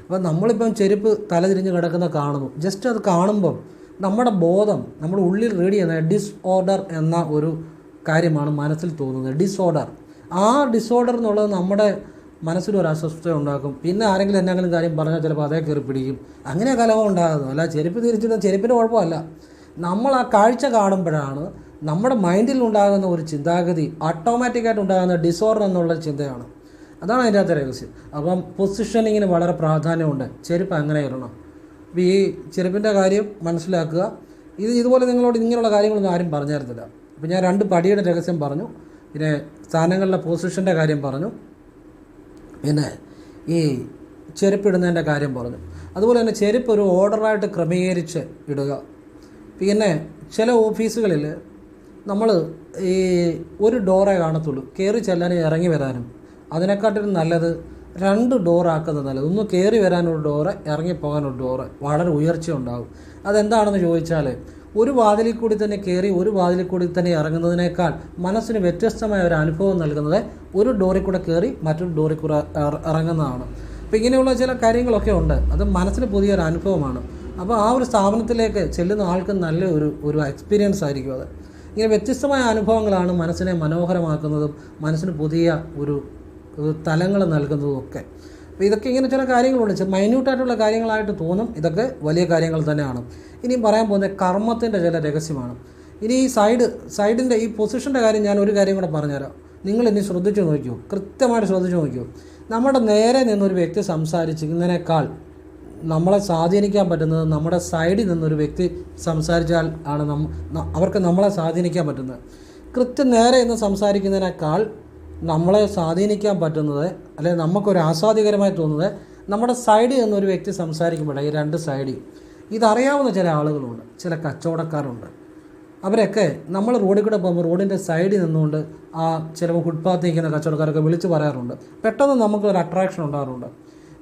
അപ്പോൾ നമ്മളിപ്പം ചെരുപ്പ് തലതിരിഞ്ഞ് കിടക്കുന്ന കാണുന്നു. ജസ്റ്റ് അത് കാണുമ്പം നമ്മുടെ ബോധം നമ്മുടെ ഉള്ളിൽ റെഡി ചെയ്യുന്ന ഡിസ്ഓർഡർ എന്ന ഒരു കാര്യമാണ് മനസ്സിൽ തോന്നുന്നത്. ഡിസോർഡർ ആ ഡിസോർഡർ എന്നുള്ളത് നമ്മുടെ മനസ്സിലൊരു അസ്വസ്ഥത ഉണ്ടാക്കും. പിന്നെ ആരെങ്കിലും എന്തെങ്കിലും കാര്യം പറഞ്ഞാൽ ചിലപ്പോൾ അതേ കയറി പിടിക്കും. അങ്ങനെ കലഹം ഉണ്ടാകുന്നു അല്ല ചെരുപ്പ് തിരിച്ചിട്ട് ചെരുപ്പിന്റെ കുഴപ്പമല്ല. നമ്മൾ ആ കാഴ്ച കാണുമ്പോഴാണ് നമ്മുടെ മൈൻഡിൽ ഉണ്ടാകുന്ന ഒരു ചിന്താഗതി ഓട്ടോമാറ്റിക്കായിട്ട് ഉണ്ടാകുന്ന ഡിസോർഡർ എന്നുള്ള ചിന്തയാണ്. അതാണ് അതിന്റെ അകത്തെ രഹസ്യം. അപ്പം പൊസിഷനിങ്ങിന് വളരെ പ്രാധാന്യമുണ്ട്. ചെരുപ്പ് അങ്ങനെ ഇടണം. അപ്പോൾ ഈ ചെരുപ്പിന്റെ കാര്യം മനസ്സിലാക്കുക. ഇത് ഇതുപോലെ നിങ്ങളോട് ഇങ്ങനെയുള്ള കാര്യങ്ങളൊന്നും ആരും പറഞ്ഞു തരത്തില്ല അപ്പോൾ ഞാൻ രണ്ട് പടിയുടെ രഹസ്യം പറഞ്ഞു. പിന്നെ സ്ഥാനങ്ങളിലെ പൊസിഷന്റെ കാര്യം പറഞ്ഞു. പിന്നെ ഈ ചെരുപ്പിടുന്നതിന്റെ കാര്യം പറഞ്ഞു. അതുപോലെ തന്നെ ചെരുപ്പ് ഒരു ഓർഡറായിട്ട് ക്രമീകരിച്ച് ഇടുക. പിന്നെ ചില ഓഫീസുകളിൽ നമ്മൾ ഈ ഒരു ഡോറേ കാണത്തുള്ളൂ. കയറി ചെല്ലാനും ഇറങ്ങി വരാനും. അതിനെക്കാട്ടിലും നല്ലത് രണ്ട് ഡോറാക്കുന്നത് നല്ലത്. ഒന്ന് കയറി വരാനൊരു ഡോറ് ഇറങ്ങിപ്പോകാനൊരു ഡോറ് വളരെ ഉയർച്ച ഉണ്ടാകും അതെന്താണെന്ന് ചോദിച്ചാൽ ഒരു വാതിലിൽ കൂടി തന്നെ കയറി ഒരു വാതിലിൽ കൂടി തന്നെ ഇറങ്ങുന്നതിനേക്കാൾ മനസ്സിന് വ്യത്യസ്തമായ ഒരു അനുഭവം നൽകുന്നത് ഒരു ഡോറിൽ കൂടെ കയറി മറ്റൊരു ഡോറിൽ കൂടെ ഇറങ്ങുന്നതാണ്. അപ്പോൾ ഇങ്ങനെയുള്ള ചില കാര്യങ്ങളൊക്കെ ഉണ്ട്. അത് മനസ്സിന് പുതിയൊരു അനുഭവമാണ്. അപ്പോൾ ആ ഒരു സ്ഥാപനത്തിലേക്ക് ചെല്ലുന്ന ആൾക്ക് നല്ല ഒരു ഒരു എക്സ്പീരിയൻസ് ആയിരിക്കും അത്. ഇങ്ങനെ വ്യത്യസ്തമായ അനുഭവങ്ങളാണ് മനസ്സിനെ മനോഹരമാക്കുന്നതും മനസ്സിന് പുതിയ ഒരു തലങ്ങൾ നൽകുന്നതൊക്കെ. അപ്പോൾ ഇതൊക്കെ ഇങ്ങനെ ചില കാര്യങ്ങളുണ്ട്. മൈന്യൂട്ടായിട്ടുള്ള കാര്യങ്ങളായിട്ട് തോന്നും. ഇതൊക്കെ വലിയ കാര്യങ്ങൾ തന്നെയാണ്. ഇനിയും പറയാൻ പോകുന്നത് കർമ്മത്തിന്റെ ചില രഹസ്യമാണ്. ഇനി ഈ സൈഡ് സൈഡിന്റെ ഈ പൊസിഷന്റെ കാര്യം ഞാൻ ഒരു കാര്യം കൂടെ പറഞ്ഞുതരാം. നിങ്ങൾ ഇനി ശ്രദ്ധിച്ചു നോക്കിയോ? കൃത്യമായിട്ട് ശ്രദ്ധിച്ചു നോക്കിയോ? നമ്മുടെ നേരെ നിന്നൊരു വ്യക്തി സംസാരിക്കുന്നതിനേക്കാൾ നമ്മളെ സ്വാധീനിക്കാൻ പറ്റുന്നത് നമ്മുടെ സൈഡിൽ നിന്നൊരു വ്യക്തി സംസാരിച്ചാൽ ആണ് അവർക്ക് നമ്മളെ സ്വാധീനിക്കാൻ പറ്റുന്നത്. കൃത്യം നേരെ നിന്ന് സംസാരിക്കുന്നതിനേക്കാൾ നമ്മളെ സ്വാധീനിക്കാൻ പറ്റുന്നത് അല്ലെങ്കിൽ നമുക്കൊരു ആസ്വാദികരമായി തോന്നുന്നത് നമ്മുടെ സൈഡിൽ നിന്നൊരു വ്യക്തി സംസാരിക്കുമ്പോഴേ ഈ രണ്ട് സൈഡിൽ. ഇതറിയാവുന്ന ചില ആളുകളുണ്ട് ചില കച്ചവടക്കാരുണ്ട്. അവരൊക്കെ നമ്മൾ റോഡിൽ കൂടെ പോകുമ്പോൾ റോഡിന്റെ സൈഡിൽ നിന്നുകൊണ്ട് ആ ചിലപ്പോൾ ഫുട്പാത്തിൽ നിൽക്കുന്ന കച്ചവടക്കാരൊക്കെ വിളിച്ച് പറയാറുണ്ട്. പെട്ടെന്ന് നമുക്കൊരു അട്രാക്ഷൻ ഉണ്ടാകാറുണ്ട്.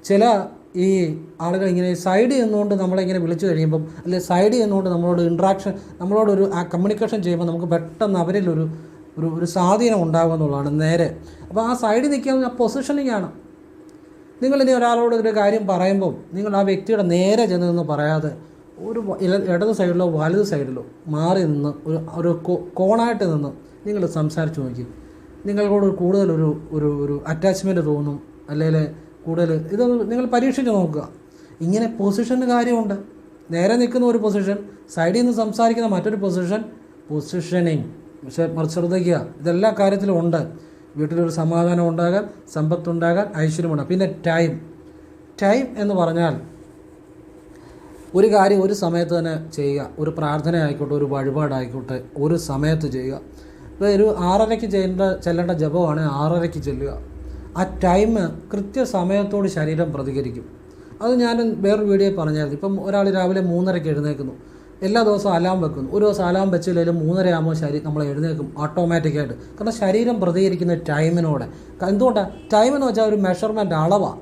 ചില ഈ ആളുകൾ ഇങ്ങനെ സൈഡിൽ നിന്നുകൊണ്ട് നമ്മളിങ്ങനെ വിളിച്ചു കഴിയുമ്പം അല്ലെങ്കിൽ സൈഡിൽ നിന്നുകൊണ്ട് നമ്മളോട് ഇൻട്രാക്ഷൻ നമ്മളോടൊരു ആ കമ്മ്യൂണിക്കേഷൻ ചെയ്യുമ്പോൾ നമുക്ക് പെട്ടെന്ന് അവരിൽ ഒരു ഒരു സ്വാധീനം ഉണ്ടാകും എന്നുള്ളതാണ് നേരെ. അപ്പോൾ ആ സൈഡിൽ നിൽക്കുക ആ പൊസിഷനിങ് ആണ്. നിങ്ങളിനി ഒരാളോട് ഒരു കാര്യം പറയുമ്പോൾ നിങ്ങൾ ആ വ്യക്തിയുടെ നേരെ ചെന്ന് നിന്ന് പറയാതെ ഒരു ഇടത് സൈഡിലോ വലത് സൈഡിലോ മാറി നിന്ന് ഒരു ഒരു കോണായിട്ട് നിന്ന് നിങ്ങൾ സംസാരിച്ച് നോക്കി. നിങ്ങളോട് കൂടുതൽ ഒരു ഒരു ഒരു അറ്റാച്ച്മെന്റ് തോന്നും അല്ലെങ്കിൽ കൂടുതൽ ഇത് നിങ്ങൾ പരീക്ഷിച്ച് നോക്കുക. ഇങ്ങനെ പൊസിഷന് കാര്യമുണ്ട്. നേരെ നിൽക്കുന്ന ഒരു പൊസിഷൻ സൈഡിൽ നിന്ന് സംസാരിക്കുന്ന മറ്റൊരു പൊസിഷൻ പൊസിഷനിങ് പക്ഷേ ശ്രദ്ധിക്കുക ഇതെല്ലാ കാര്യത്തിലും ഉണ്ട്. വീട്ടിലൊരു സമാധാനം ഉണ്ടാകാൻ സമ്പത്തുണ്ടാകാൻ ഐശ്വര്യമുണ്ട്. പിന്നെ ടൈം ടൈം എന്ന് പറഞ്ഞാൽ ഒരു കാര്യം ഒരു സമയത്ത് തന്നെ ചെയ്യുക. ഒരു പ്രാർത്ഥന ആയിക്കോട്ടെ ഒരു വഴിപാടായിക്കോട്ടെ ഒരു സമയത്ത് ചെയ്യുക. ഇപ്പോൾ ഒരു ആറരയ്ക്ക് ചെയ്യേണ്ട ചെല്ലേണ്ട ജപമാണ് ആറരയ്ക്ക് ചെല്ലുക. ആ ടൈം കൃത്യസമയത്തോട് ശരീരം പ്രതികരിക്കും. അത് ഞാൻ വേറൊരു വീഡിയോ പറഞ്ഞായിരുന്നു. ഇപ്പം ഒരാൾ രാവിലെ മൂന്നരയ്ക്ക് എഴുന്നേൽക്കുന്നു. എല്ലാ ദിവസവും അലാം വെക്കുന്നു. ഒരു ദിവസം അലാം വെച്ചില്ലെങ്കിലും മൂന്നര ആകുമ്പോൾ ശരീരം നമ്മൾ എഴുന്നേൽക്കും ഓട്ടോമാറ്റിക്കായിട്ട് കാരണം ശരീരം പ്രതികരിക്കുന്ന ടൈമിനോടെ എന്തുകൊണ്ടാണ് ടൈം എന്ന് വെച്ചാൽ ഒരു മെഷർമെന്റ് അളവാണ്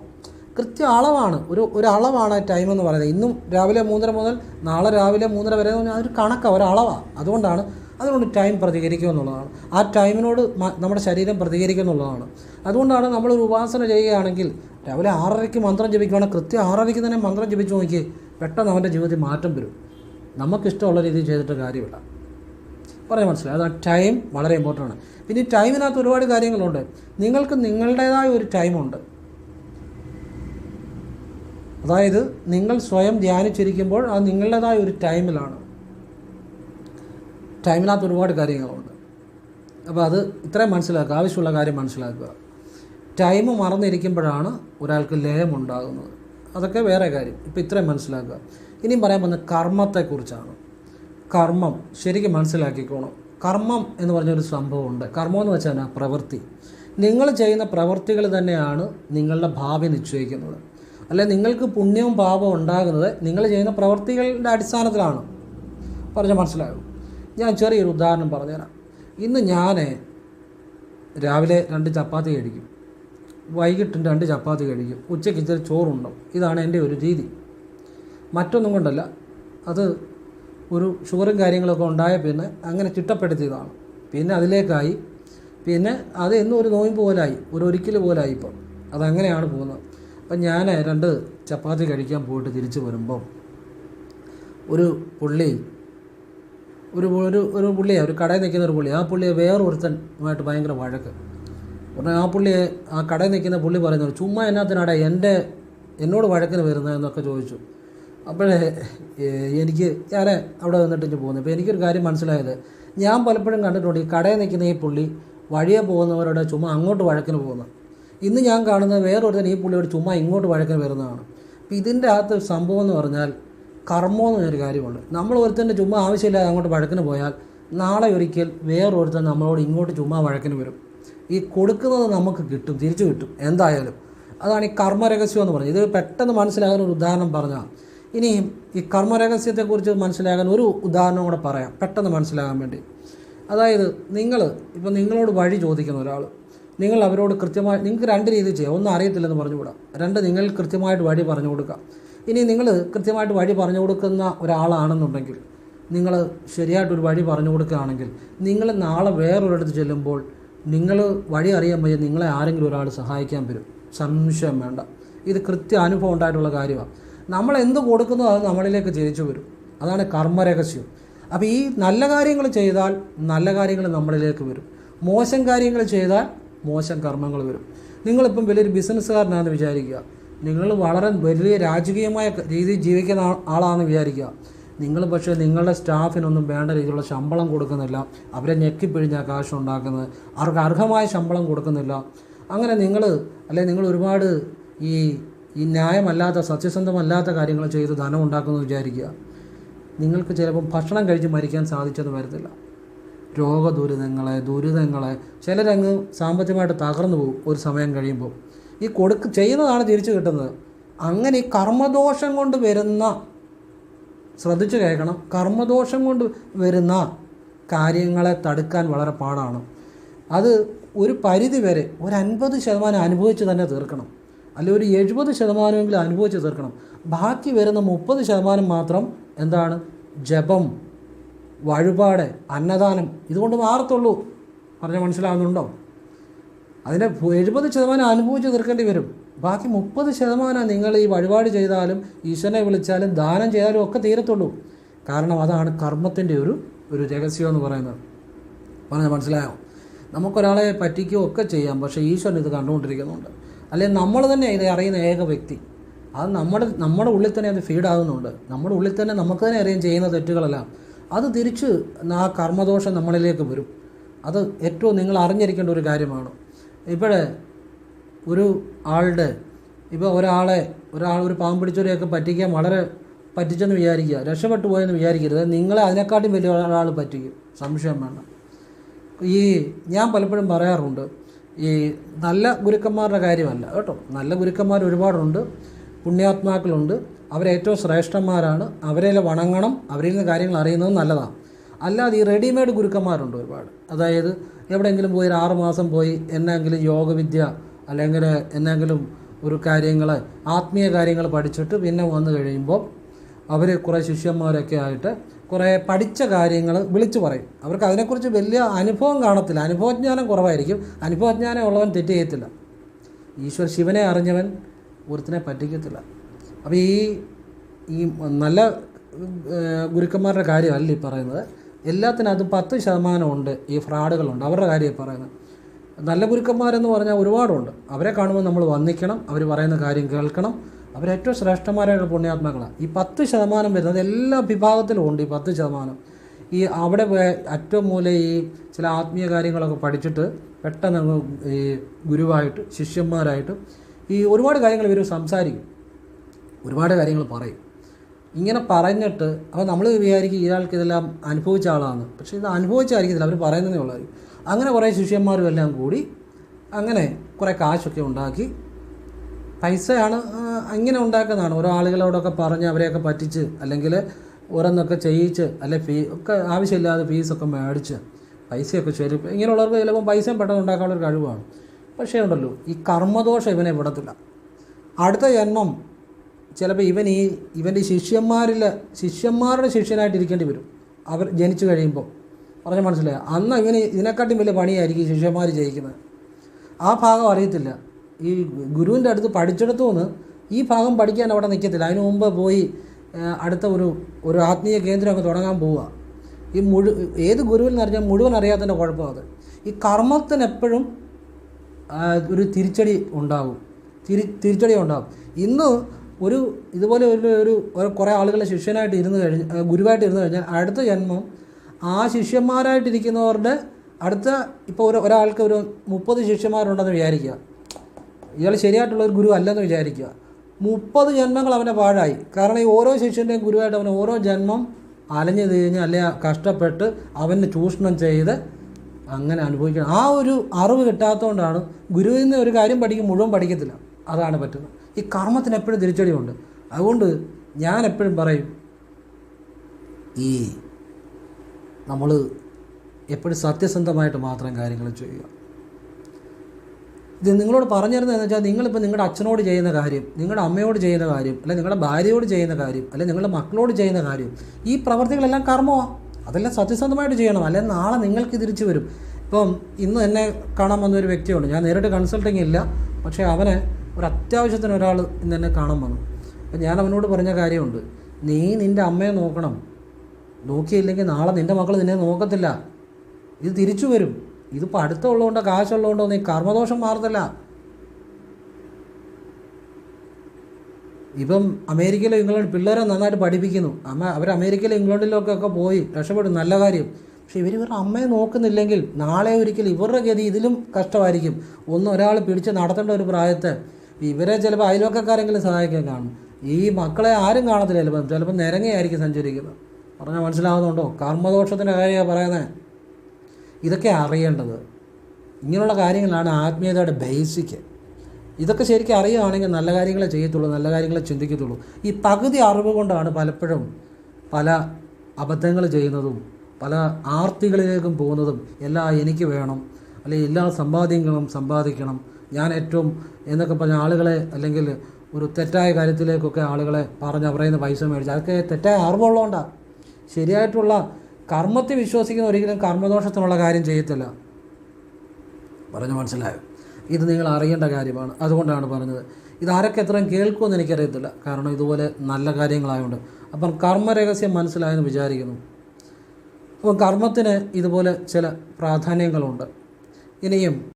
കൃത്യ അളവാണ്. ഒരു ഒരു അളവാണ് ടൈം എന്ന് പറയുന്നത്. ഇന്നും രാവിലെ മൂന്നര മുതൽ നാളെ രാവിലെ മൂന്നര വരെ എന്ന് പറഞ്ഞാൽ അതൊരു കണക്കാണ് ഒരളവാണ് അതുകൊണ്ടാണ് അതുകൊണ്ട് ടൈം പ്രതികരിക്കുക എന്നുള്ളതാണ്. ആ ടൈമിനോട് നമ്മുടെ ശരീരം പ്രതികരിക്കുക എന്നുള്ളതാണ്. അതുകൊണ്ടാണ് നമ്മളൊരു ഉപാസന ചെയ്യുകയാണെങ്കിൽ രാവിലെ ആറരയ്ക്ക് മന്ത്രം ജപിക്കുകയാണെങ്കിൽ കൃത്യം ആറരയ്ക്ക് തന്നെ മന്ത്രം ജപിച്ച് നോക്കി പെട്ടെന്ന് അവന്റെ ജീവിതത്തിൽ മാറ്റം വരും. നമുക്കിഷ്ടമുള്ള രീതിയിൽ ചെയ്തിട്ട് കാര്യമില്ല. പറയാൻ മനസ്സിലായി? അത് ആ ടൈം വളരെ ഇമ്പോർട്ടന്റ് ആണ്. പിന്നെ ഈ ടൈമിനകത്ത് ഒരുപാട് കാര്യങ്ങളുണ്ട്. നിങ്ങൾക്ക് നിങ്ങളുടേതായ ഒരു ടൈമുണ്ട് അതായത് നിങ്ങൾ സ്വയം ധ്യാനിച്ചിരിക്കുമ്പോൾ അത് നിങ്ങളുടേതായ ഒരു ടൈമിലാണ് ടൈമിനകത്ത് ഒരുപാട് കാര്യങ്ങളുണ്ട്. അപ്പോൾ അത് ഇത്രയും മനസ്സിലാക്കുക. ആവശ്യമുള്ള കാര്യം മനസ്സിലാക്കുക. ടൈം മറന്നിരിക്കുമ്പോഴാണ് ഒരാൾക്ക് ലയം ഉണ്ടാകുന്നത്. അതൊക്കെ വേറെ കാര്യം. ഇപ്പോൾ ഇത്രയും മനസ്സിലാക്കുക. ഇനിയും പറയാൻ പോകുന്നത് കർമ്മത്തെക്കുറിച്ചാണ്. കർമ്മം ശരിക്കും മനസ്സിലാക്കിക്കോണം. കർമ്മം എന്ന് പറഞ്ഞൊരു സംഭവമുണ്ട്. കർമ്മം എന്ന് വെച്ചാൽ? പ്രവൃത്തി. നിങ്ങൾ ചെയ്യുന്ന പ്രവൃത്തികൾ തന്നെയാണ് നിങ്ങളുടെ ഭാവി നിശ്ചയിക്കുന്നത്. അല്ലെ നിങ്ങൾക്ക് പുണ്യവും പാപവും ഉണ്ടാകുന്നത് നിങ്ങൾ ചെയ്യുന്ന പ്രവൃത്തികളുടെ അടിസ്ഥാനത്തിലാണ്. പറഞ്ഞാൽ മനസ്സിലാകും ഞാൻ ചെറിയൊരു ഉദാഹരണം പറഞ്ഞുതരാം. ഇന്ന് ഞാൻ രാവിലെ രണ്ട് ചപ്പാത്തി കഴിക്കും. വൈകിട്ടും രണ്ട് ചപ്പാത്തി കഴിക്കും. ഉച്ചയ്ക്ക് ഇച്ചിരി ചോറുണ്ടാവും. ഇതാണ് എന്റെ ഒരു രീതി. മറ്റൊന്നും കൊണ്ടല്ല. അത് ഒരു ഷുഗറും കാര്യങ്ങളൊക്കെ ഉണ്ടായ പിന്നെ അങ്ങനെ ചിട്ടപ്പെടുത്തിയതാണ് പിന്നെ അതിലേക്കായി. പിന്നെ അത് എന്നും ഒരു നോയിമ്പ് പോലായി. ഒരു ഒരിക്കൽ പോലായി ഇപ്പം. അതങ്ങനെയാണ് പോകുന്നത്. അപ്പം ഞാൻ രണ്ട് ചപ്പാത്തി കഴിക്കാൻ പോയിട്ട് തിരിച്ചു വരുമ്പം ഒരു പുള്ളി ഒരു ഒരു ഒരു പുള്ളിയാണ് ഒരു കടയിൽ നിൽക്കുന്ന ഒരു പുള്ളി. ആ പുള്ളിയെ വേറൊരുത്തനുമായിട്ട് ഭയങ്കര വഴക്ക്. ഉടനെ ആ പുള്ളിയെ ആ കടയിൽ നിൽക്കുന്ന പുള്ളി പറയുന്നത് ചുമ്മാ എന്നാത്തിനാടാ എന്റെ എന്നോട് വഴക്കിന് വരുന്നത് എന്നൊക്കെ ചോദിച്ചു. അപ്പോഴേ എനിക്ക് ഞാൻ അവിടെ വന്നിട്ട് ഇഞ്ഞ് പോകുന്നു അപ്പോൾ എനിക്കൊരു കാര്യം മനസ്സിലായത് ഞാൻ പലപ്പോഴും കണ്ടിട്ടുണ്ട് ഈ കടയിൽ നിൽക്കുന്ന ഈ പുള്ളി വഴിയെ പോകുന്നവരുടെ ചുമ അങ്ങോട്ട് വഴക്കിന് പോകുന്നു. ഇന്ന് ഞാൻ കാണുന്നത് വേറൊരുത്തൻ ഈ പുള്ളിയുടെ ചുമ ഇങ്ങോട്ട് വഴക്കിന് വരുന്നതാണ്. അപ്പോൾ ഇതിന്റെ അകത്ത് സംഭവം എന്ന് പറഞ്ഞാൽ കർമ്മം എന്ന് പറഞ്ഞൊരു കാര്യമുണ്ട്. നമ്മൾ ഒരുത്തന്റെ ചുമ ആവശ്യമില്ലാതെ അങ്ങോട്ട് വഴക്കിന് പോയാൽ നാളെ ഒരിക്കൽ വേറൊരുത്തൻ നമ്മളോട് ഇങ്ങോട്ട് ചുമ്മാ വഴക്കിന് വരും. ഈ കൊടുക്കുന്നത് നമുക്ക് കിട്ടും തിരിച്ചു കിട്ടും എന്തായാലും. അതാണ് ഈ കർമ്മരഹസ്യം എന്ന് പറഞ്ഞത്. ഇത് പെട്ടെന്ന് മനസ്സിലാകുന്ന ഒരു ഉദാഹരണം പറഞ്ഞാൽ ഇനി ഈ കർമ്മരഹസ്യത്തെക്കുറിച്ച് മനസ്സിലാകാൻ ഒരു ഉദാഹരണം കൂടെ പറയാം. പെട്ടെന്ന് മനസ്സിലാകാൻ വേണ്ടി. അതായത് നിങ്ങൾ ഇപ്പം നിങ്ങളോട് വഴി ചോദിക്കുന്ന ഒരാൾ നിങ്ങൾ അവരോട് കൃത്യമായി നിങ്ങൾക്ക് രണ്ട് രീതി ചെയ്യാം. ഒന്നും അറിയത്തില്ലെന്ന് പറഞ്ഞുകൂടാ. രണ്ട് നിങ്ങൾ കൃത്യമായിട്ട് വഴി പറഞ്ഞു കൊടുക്കുക. ഇനി നിങ്ങൾ കൃത്യമായിട്ട് വഴി പറഞ്ഞു കൊടുക്കുന്ന ഒരാളാണെന്നുണ്ടെങ്കിൽ നിങ്ങൾ ശരിയായിട്ടൊരു വഴി പറഞ്ഞു കൊടുക്കുകയാണെങ്കിൽ നിങ്ങൾ നാളെ വേറൊരിടത്ത് ചെല്ലുമ്പോൾ നിങ്ങൾ വഴി അറിയാൻ നിങ്ങളെ ആരെങ്കിലും ഒരാൾ സഹായിക്കാൻ വരും. സംശയം വേണ്ട. ഇത് കൃത്യ അനുഭവം ഉണ്ടായിട്ടുള്ള കാര്യമാണ്. നമ്മൾ എന്ത് കൊടുക്കുന്നോ അത് നമ്മളിലേക്ക് തിരിച്ചു വരും. അതാണ് കർമ്മരഹസ്യം. അപ്പോൾ ഈ നല്ല കാര്യങ്ങൾ ചെയ്താൽ നല്ല കാര്യങ്ങൾ നമ്മളിലേക്ക് വരും. മോശം കാര്യങ്ങൾ ചെയ്താൽ മോശം കർമ്മങ്ങൾ വരും. നിങ്ങളിപ്പം വലിയൊരു ബിസിനസ്സുകാരനാണെന്ന് വിചാരിക്കുക. നിങ്ങൾ വളരെ വലിയ രാജകീയമായ രീതിയിൽ ജീവിക്കുന്ന ആളാണെന്ന് വിചാരിക്കുക. നിങ്ങൾ പക്ഷേ നിങ്ങളുടെ സ്റ്റാഫിനൊന്നും വേണ്ട രീതിയിലുള്ള ശമ്പളം കൊടുക്കുന്നില്ല. അവരെ ഞെക്കിപ്പിഴിഞ്ഞാൽ കാശ് ഉണ്ടാക്കുന്നത്. അവർക്ക് അർഹമായ ശമ്പളം കൊടുക്കുന്നില്ല. അങ്ങനെ നിങ്ങൾ അല്ലെ നിങ്ങൾ ഒരുപാട് ഈ ഈ ന്യായമല്ലാത്ത സത്യസന്ധമല്ലാത്ത കാര്യങ്ങൾ ചെയ്ത് ധനം ഉണ്ടാക്കുമെന്ന് വിചാരിക്കുക. നിങ്ങൾക്ക് ചിലപ്പോൾ ഭക്ഷണം കഴിച്ച് മരിക്കാൻ സാധിച്ചെന്ന് വരത്തില്ല. രോഗദുരിതങ്ങളെ ദുരിതങ്ങളെ ചിലരങ്ങ് സാമ്പത്തികമായിട്ട് തകർന്നു പോകും ഒരു സമയം കഴിയുമ്പോൾ. ഈ കൊടുക്ക് ചെയ്യുന്നതാണ് തിരിച്ചു കിട്ടുന്നത്. അങ്ങനെ ഈ കർമ്മദോഷം കൊണ്ട് വരുന്ന ശ്രദ്ധിച്ചു കേൾക്കണം കർമ്മദോഷം കൊണ്ട് വരുന്ന കാര്യങ്ങളെ തടുക്കാൻ വളരെ പാടാണ്. അത് ഒരു പരിധി വരെ ഒരു അൻപത് ശതമാനം അനുഭവിച്ച് തന്നെ തീർക്കണം. അല്ലെ ഒരു എഴുപത് ശതമാനമെങ്കിലും അനുഭവിച്ച് തീർക്കണം. ബാക്കി വരുന്ന മുപ്പത് ശതമാനം മാത്രം എന്താണ്? ജപം വഴിപാട് അന്നദാനം. ഇതുകൊണ്ട് മാറത്തുള്ളൂ. പറഞ്ഞാൽ മനസ്സിലാവുന്നുണ്ടോ? അതിനെ എഴുപത് ശതമാനം അനുഭവിച്ച് തീർക്കേണ്ടി വരും. ബാക്കി മുപ്പത് ശതമാനം നിങ്ങൾ ഈ വഴിപാട് ചെയ്താലും ഈശ്വരനെ വിളിച്ചാലും ദാനം ചെയ്താലും ഒക്കെ തീരത്തുള്ളൂ. കാരണം അതാണ് കർമ്മത്തിന്റെ ഒരു ഒരു രഹസ്യം എന്ന് പറയുന്നത്. പറഞ്ഞാൽ മനസ്സിലായോ? നമുക്കൊരാളെ പറ്റിക്കുകയോ ഒക്കെ ചെയ്യാം. പക്ഷേ ഈശ്വരൻ ഇത് കണ്ടുകൊണ്ടിരിക്കുന്നുണ്ട്. അല്ലെങ്കിൽ നമ്മൾ തന്നെ ഇത് അറിയുന്ന ഏക വ്യക്തി. അത് നമ്മുടെ നമ്മുടെ ഉള്ളിൽ തന്നെ അത് ഫീഡാകുന്നുണ്ട് നമ്മുടെ ഉള്ളിൽ തന്നെ നമുക്ക് തന്നെ അറിയാം ചെയ്യുന്ന തെറ്റുകളെല്ലാം അത് തിരിച്ച് ആ കർമ്മദോഷം നമ്മളിലേക്ക് വരും. അത് ഏറ്റവും നിങ്ങൾ അറിഞ്ഞിരിക്കേണ്ട ഒരു കാര്യമാണ്. ഇപ്പോഴേ ഒരു ആളുടെ ഇപ്പോൾ ഒരാളെ ഒരാൾ ഒരു പാവം പിടിച്ചവരെയൊക്കെ പറ്റിക്കാൻ വളരെ പറ്റിച്ചെന്ന് വിചാരിക്കുക രക്ഷപ്പെട്ടു പോയെന്ന് വിചാരിക്കരുത്. നിങ്ങളെ അതിനെക്കാട്ടും വലിയ ഒരാൾ പറ്റിക്കും. സംശയം വേണ്ട. ഈ ഞാൻ പലപ്പോഴും പറയാറുണ്ട് ഈ നല്ല ഗുരുക്കന്മാരുടെ കാര്യമല്ല കേട്ടോ. നല്ല ഗുരുക്കന്മാർ ഒരുപാടുണ്ട് പുണ്യാത്മാക്കളുണ്ട്. അവരേറ്റവും ശ്രേഷ്ഠന്മാരാണ്. അവരെ വണങ്ങണം അവരിൽ നിന്ന് കാര്യങ്ങൾ അറിയുന്നത് നല്ലതാണ്. അല്ലാതെ ഈ റെഡിമെയ്ഡ് ഗുരുക്കന്മാരുണ്ട് ഒരുപാട്. അതായത് എവിടെയെങ്കിലും പോയി ഒരു മാസം പോയി എന്നെങ്കിലും യോഗവിദ്യ അല്ലെങ്കിൽ എന്നെങ്കിലും ഒരു കാര്യങ്ങൾ ആത്മീയ കാര്യങ്ങൾ പഠിച്ചിട്ട് പിന്നെ വന്നു കഴിയുമ്പോൾ അവർ കുറേ ശിഷ്യന്മാരൊക്കെ ആയിട്ട് കുറേ പഠിച്ച കാര്യങ്ങൾ വിളിച്ചു പറയും. അവർക്ക് അതിനെക്കുറിച്ച് വലിയ അനുഭവം കാണത്തില്ല. അനുഭവജ്ഞാനം കുറവായിരിക്കും. അനുഭവജ്ഞാനം ഉള്ളവൻ തെറ്റ് ചെയ്യത്തില്ല. ഈശ്വർ ശിവനെ അറിഞ്ഞവൻ ഒരുത്തിനെ പറ്റിക്കത്തില്ല. അപ്പോൾ ഈ ഈ നല്ല ഗുരുക്കന്മാരുടെ കാര്യമല്ല ഈ പറയുന്നത്. എല്ലാത്തിനകത്തും പത്ത് ശതമാനമുണ്ട് ഈ ഫ്രോഡുകളുണ്ട്. അവരുടെ കാര്യം പറയുന്നത്. നല്ല ഗുരുക്കന്മാരെന്ന് പറഞ്ഞാൽ ഒരുപാടുണ്ട്. അവരെ കാണുമ്പോൾ നമ്മൾ വന്നിക്കണം അവർ പറയുന്ന കാര്യം കേൾക്കണം. അവരേറ്റവും ശ്രേഷ്ഠന്മാരായ പുണ്യാത്മാക്കളാണ് ഈ പത്ത് ശതമാനം വരുന്നത് എല്ലാ വിഭാഗത്തിലും ഉണ്ട് ഈ പത്ത് ശതമാനം. ഈ അവിടെ ഏറ്റവും മൂലം ഈ ചില ആത്മീയ കാര്യങ്ങളൊക്കെ പഠിച്ചിട്ട് പെട്ടെന്ന് ഈ ഗുരുവായിട്ട് ശിഷ്യന്മാരായിട്ട് ഈ ഒരുപാട് കാര്യങ്ങൾ ഇവർ സംസാരിക്കും. ഒരുപാട് കാര്യങ്ങൾ പറയും. ഇങ്ങനെ പറഞ്ഞിട്ട് അപ്പോൾ നമ്മൾ വിചാരിക്കും ഇയാൾക്ക് ഇതെല്ലാം അനുഭവിച്ച ആളാണ് പക്ഷേ ഇത് അനുഭവിച്ചായിരിക്കത്തില്ല അവർ പറയുന്നതേ ഉള്ളായിരിക്കും. അങ്ങനെ കുറേ ശിഷ്യന്മാരും എല്ലാം കൂടി അങ്ങനെ കുറേ കാശൊക്കെ ഉണ്ടാക്കി പൈസയാണ് അങ്ങനെ ഉണ്ടാക്കുന്നതാണ്. ഓരോ ആളുകളോടൊക്കെ പറഞ്ഞ് അവരെയൊക്കെ പറ്റിച്ച് അല്ലെങ്കിൽ ഓരോന്നൊക്കെ ചെയ്യിച്ച് അല്ലെ ഫീ ഒക്കെ ആവശ്യമില്ലാതെ ഫീസൊക്കെ മേടിച്ച് പൈസയൊക്കെ ശരി ഇങ്ങനെയുള്ളവർക്ക് ചിലപ്പോൾ പൈസയും പെട്ടെന്ന് ഉണ്ടാക്കാനുള്ള ഒരു കഴിവാണ്. പക്ഷേ ഉണ്ടല്ലോ ഈ കർമ്മദോഷം ഇവനെ വിടത്തില്ല. അടുത്ത ജന്മം ചിലപ്പോൾ ഇവൻ ഈ ഇവന്റെ ശിഷ്യന്മാരിൽ ശിഷ്യന്മാരുടെ ശിഷ്യനായിട്ട് ഇരിക്കേണ്ടി വരും. അവർ ജനിച്ചു കഴിയുമ്പോൾ. പറഞ്ഞ മനസ്സിലായി? അന്ന് ഇവന് ഇതിനെക്കാട്ടും വലിയ പണിയായിരിക്കും ശിഷ്യന്മാർ ജയിക്കുന്നത്. ആ ഭാഗം അറിയത്തില്ല. ഈ ഗുരുവിന്റെ അടുത്ത് പഠിച്ചെടുത്തു നിന്ന് ഈ ഭാഗം പഠിക്കാൻ അവിടെ നിൽക്കത്തില്ല അതിനു മുമ്പ് പോയി അടുത്ത ഒരു ഒരു ആത്മീയ കേന്ദ്രം അങ്ങ് തുടങ്ങാൻ പോവുക ഈ മുഴു ഏത് ഗുരുവിൽ എന്ന് അറിഞ്ഞാൽ മുഴുവൻ അറിയാത്തതിന്റെ കുഴപ്പമാണ് ഈ കർമ്മത്തിന് എപ്പോഴും ഒരു തിരിച്ചടി ഉണ്ടാകും തിരി തിരിച്ചടി ഉണ്ടാകും ഇന്ന് ഒരു ഇതുപോലെ ഒരു ഒരു കുറേ ആളുകളെ ശിഷ്യനായിട്ട് ഇരുന്ന് കഴിഞ്ഞ് ഗുരുവായിട്ട് ഇരുന്ന് കഴിഞ്ഞാൽ അടുത്ത ജന്മം ആ ശിഷ്യന്മാരായിട്ടിരിക്കുന്നവരുടെ അടുത്ത ഇപ്പോൾ ഒരു ഒരാൾക്ക് ഒരു മുപ്പത് ശിഷ്യന്മാരുണ്ടെന്ന് വിചാരിക്കുക. ഇയാൾ ശരിയായിട്ടുള്ള ഒരു ഗുരു അല്ലെന്ന് വിചാരിക്കുക. മുപ്പത് ജന്മങ്ങൾ അവനെ പാഴായി. കാരണം ഈ ഓരോ ശിഷ്യന്റെയും ഗുരുവായിട്ട് അവൻ ഓരോ ജന്മം അലഞ്ഞു തിരിഞ്ഞ് അല്ലെ കഷ്ടപ്പെട്ട് അവന് ചൂഷണം ചെയ്ത് അങ്ങനെ അനുഭവിക്കണം. ആ ഒരു അറിവ് കിട്ടാത്തതുകൊണ്ടാണ് ഗുരുവിൽ നിന്ന് ഒരു കാര്യം പഠിക്കും മുഴുവൻ പഠിക്കത്തില്ല. അതാണ് പറ്റുന്നത്. ഈ കർമ്മത്തിന് എപ്പോഴും തിരിച്ചടിയുണ്ട് അതുകൊണ്ട് ഞാൻ എപ്പോഴും പറയും ഈ നമ്മൾ എപ്പോഴും സത്യസന്ധമായിട്ട് മാത്രം കാര്യങ്ങൾ ചെയ്യുക. ഇത് നിങ്ങളോട് പറഞ്ഞു തരുന്നതെന്ന് വെച്ചാൽ നിങ്ങളിപ്പോൾ നിങ്ങളുടെ അച്ഛനോട് ചെയ്യുന്ന കാര്യം നിങ്ങളുടെ അമ്മയോട് ചെയ്യുന്ന കാര്യം അല്ലെങ്കിൽ നിങ്ങളുടെ ഭാര്യയോട് ചെയ്യുന്ന കാര്യം അല്ലെങ്കിൽ നിങ്ങളുടെ മക്കളോട് ചെയ്യുന്ന കാര്യം ഈ പ്രവർത്തികളെല്ലാം കർമ്മമാണ് അതെല്ലാം സത്യസന്ധമായിട്ട് ചെയ്യണം. അല്ലെങ്കിൽ നാളെ നിങ്ങൾക്ക് തിരിച്ചു വരും. ഇപ്പം ഇന്ന് എന്നെ കാണാൻ വന്ന ഒരു വ്യക്തിയുണ്ട്. ഞാൻ നേരിട്ട് കൺസൾട്ടിങ് ഇല്ല. പക്ഷേ അവനെ ഒരു അത്യാവശ്യത്തിന് ഒരാൾ ഇന്ന് എന്നെ കാണാൻ വന്നു. അപ്പം ഞാൻ അവനോട് പറഞ്ഞ കാര്യമുണ്ട്. നീ നിന്റെ അമ്മയെ നോക്കണം. നോക്കിയില്ലെങ്കിൽ നാളെ നിന്റെ മക്കൾ നിന്നെ നോക്കത്തില്ല. ഇത് തിരിച്ചു വരും. ഇതിപ്പോൾ അടുത്തുള്ളതുകൊണ്ടോ കാശുള്ളതുകൊണ്ടോ നീ കർമ്മദോഷം മാറത്തില്ല ഇപ്പം അമേരിക്കയിലും ഇംഗ്ലണ്ട് പിള്ളേരെ നന്നായിട്ട് പഠിപ്പിക്കുന്നു. അമ്മ അവർ അമേരിക്കയിലും ഇംഗ്ലണ്ടിലൊക്കെ ഒക്കെ പോയി രക്ഷപ്പെടും നല്ല കാര്യം. പക്ഷെ ഇവർ ഇവരുടെ അമ്മയെ നോക്കുന്നില്ലെങ്കിൽ നാളെ ഒരിക്കലും ഇവരുടെ ഗതി ഇതിലും കഷ്ടമായിരിക്കും. ഒന്ന് ഒരാൾ പിടിച്ച് നടത്തേണ്ട ഒരു പ്രായത്തെ ഇവരെ ചിലപ്പോൾ അയൽവക്കക്കാരെങ്കിലും സഹായിക്കാൻ കാണും. ഈ മക്കളെ ആരും കാണത്തില്ല ചിലപ്പം. ചിലപ്പോൾ നിരങ്ങയായിരിക്കും സഞ്ചരിക്കുന്നത്. പറഞ്ഞാൽ മനസ്സിലാവുന്നുണ്ടോ? കർമ്മദോഷത്തിന്റെ കാര്യമാണ് പറയുന്നത് ഇതൊക്കെ അറിയേണ്ടത്. ഇങ്ങനെയുള്ള കാര്യങ്ങളാണ് ആത്മീയതയുടെ ബേസിക്. ഇതൊക്കെ ശരിക്കും അറിയുകയാണെങ്കിൽ നല്ല കാര്യങ്ങളെ ചെയ്യത്തുള്ളൂ നല്ല കാര്യങ്ങളെ ചിന്തിക്കത്തുള്ളൂ. ഈ പകുതി അറിവ് കൊണ്ടാണ് പലപ്പോഴും പല അബദ്ധങ്ങൾ ചെയ്യുന്നതും പല ആർത്തികളിലേക്കും പോകുന്നതും എല്ലാ എനിക്ക് വേണം അല്ലെങ്കിൽ എല്ലാ സമ്പാദ്യങ്ങളും സമ്പാദിക്കണം ഞാൻ ഏറ്റവും എന്നൊക്കെ പറഞ്ഞ ആളുകളെ അല്ലെങ്കിൽ ഒരു തെറ്റായ കാര്യത്തിലേക്കൊക്കെ ആളുകളെ പറഞ്ഞ് പറയുന്ന പൈസ മേടിച്ച് അതൊക്കെ തെറ്റായ അറിവുള്ളതുകൊണ്ടാണ് ശരിയായിട്ടുള്ള കർമ്മത്തെ വിശ്വസിക്കുന്ന ഒരിക്കലും കർമ്മദോഷത്തിനുള്ള കാര്യം ചെയ്യത്തില്ല. പറഞ്ഞു മനസ്സിലായോ? ഇത് നിങ്ങൾ അറിയേണ്ട കാര്യമാണ്. അതുകൊണ്ടാണ് പറഞ്ഞത്. ഇത് ആരൊക്കെ എത്രയും കേൾക്കുമെന്ന് എനിക്കറിയത്തില്ല. കാരണം ഇതുപോലെ നല്ല കാര്യങ്ങളായതുകൊണ്ട് അപ്പം കർമ്മരഹസ്യം മനസ്സിലായെന്ന് വിചാരിക്കുന്നു. അപ്പം കർമ്മത്തിന് ഇതുപോലെ ചില പ്രാധാന്യങ്ങളുണ്ട്. ഇനിയും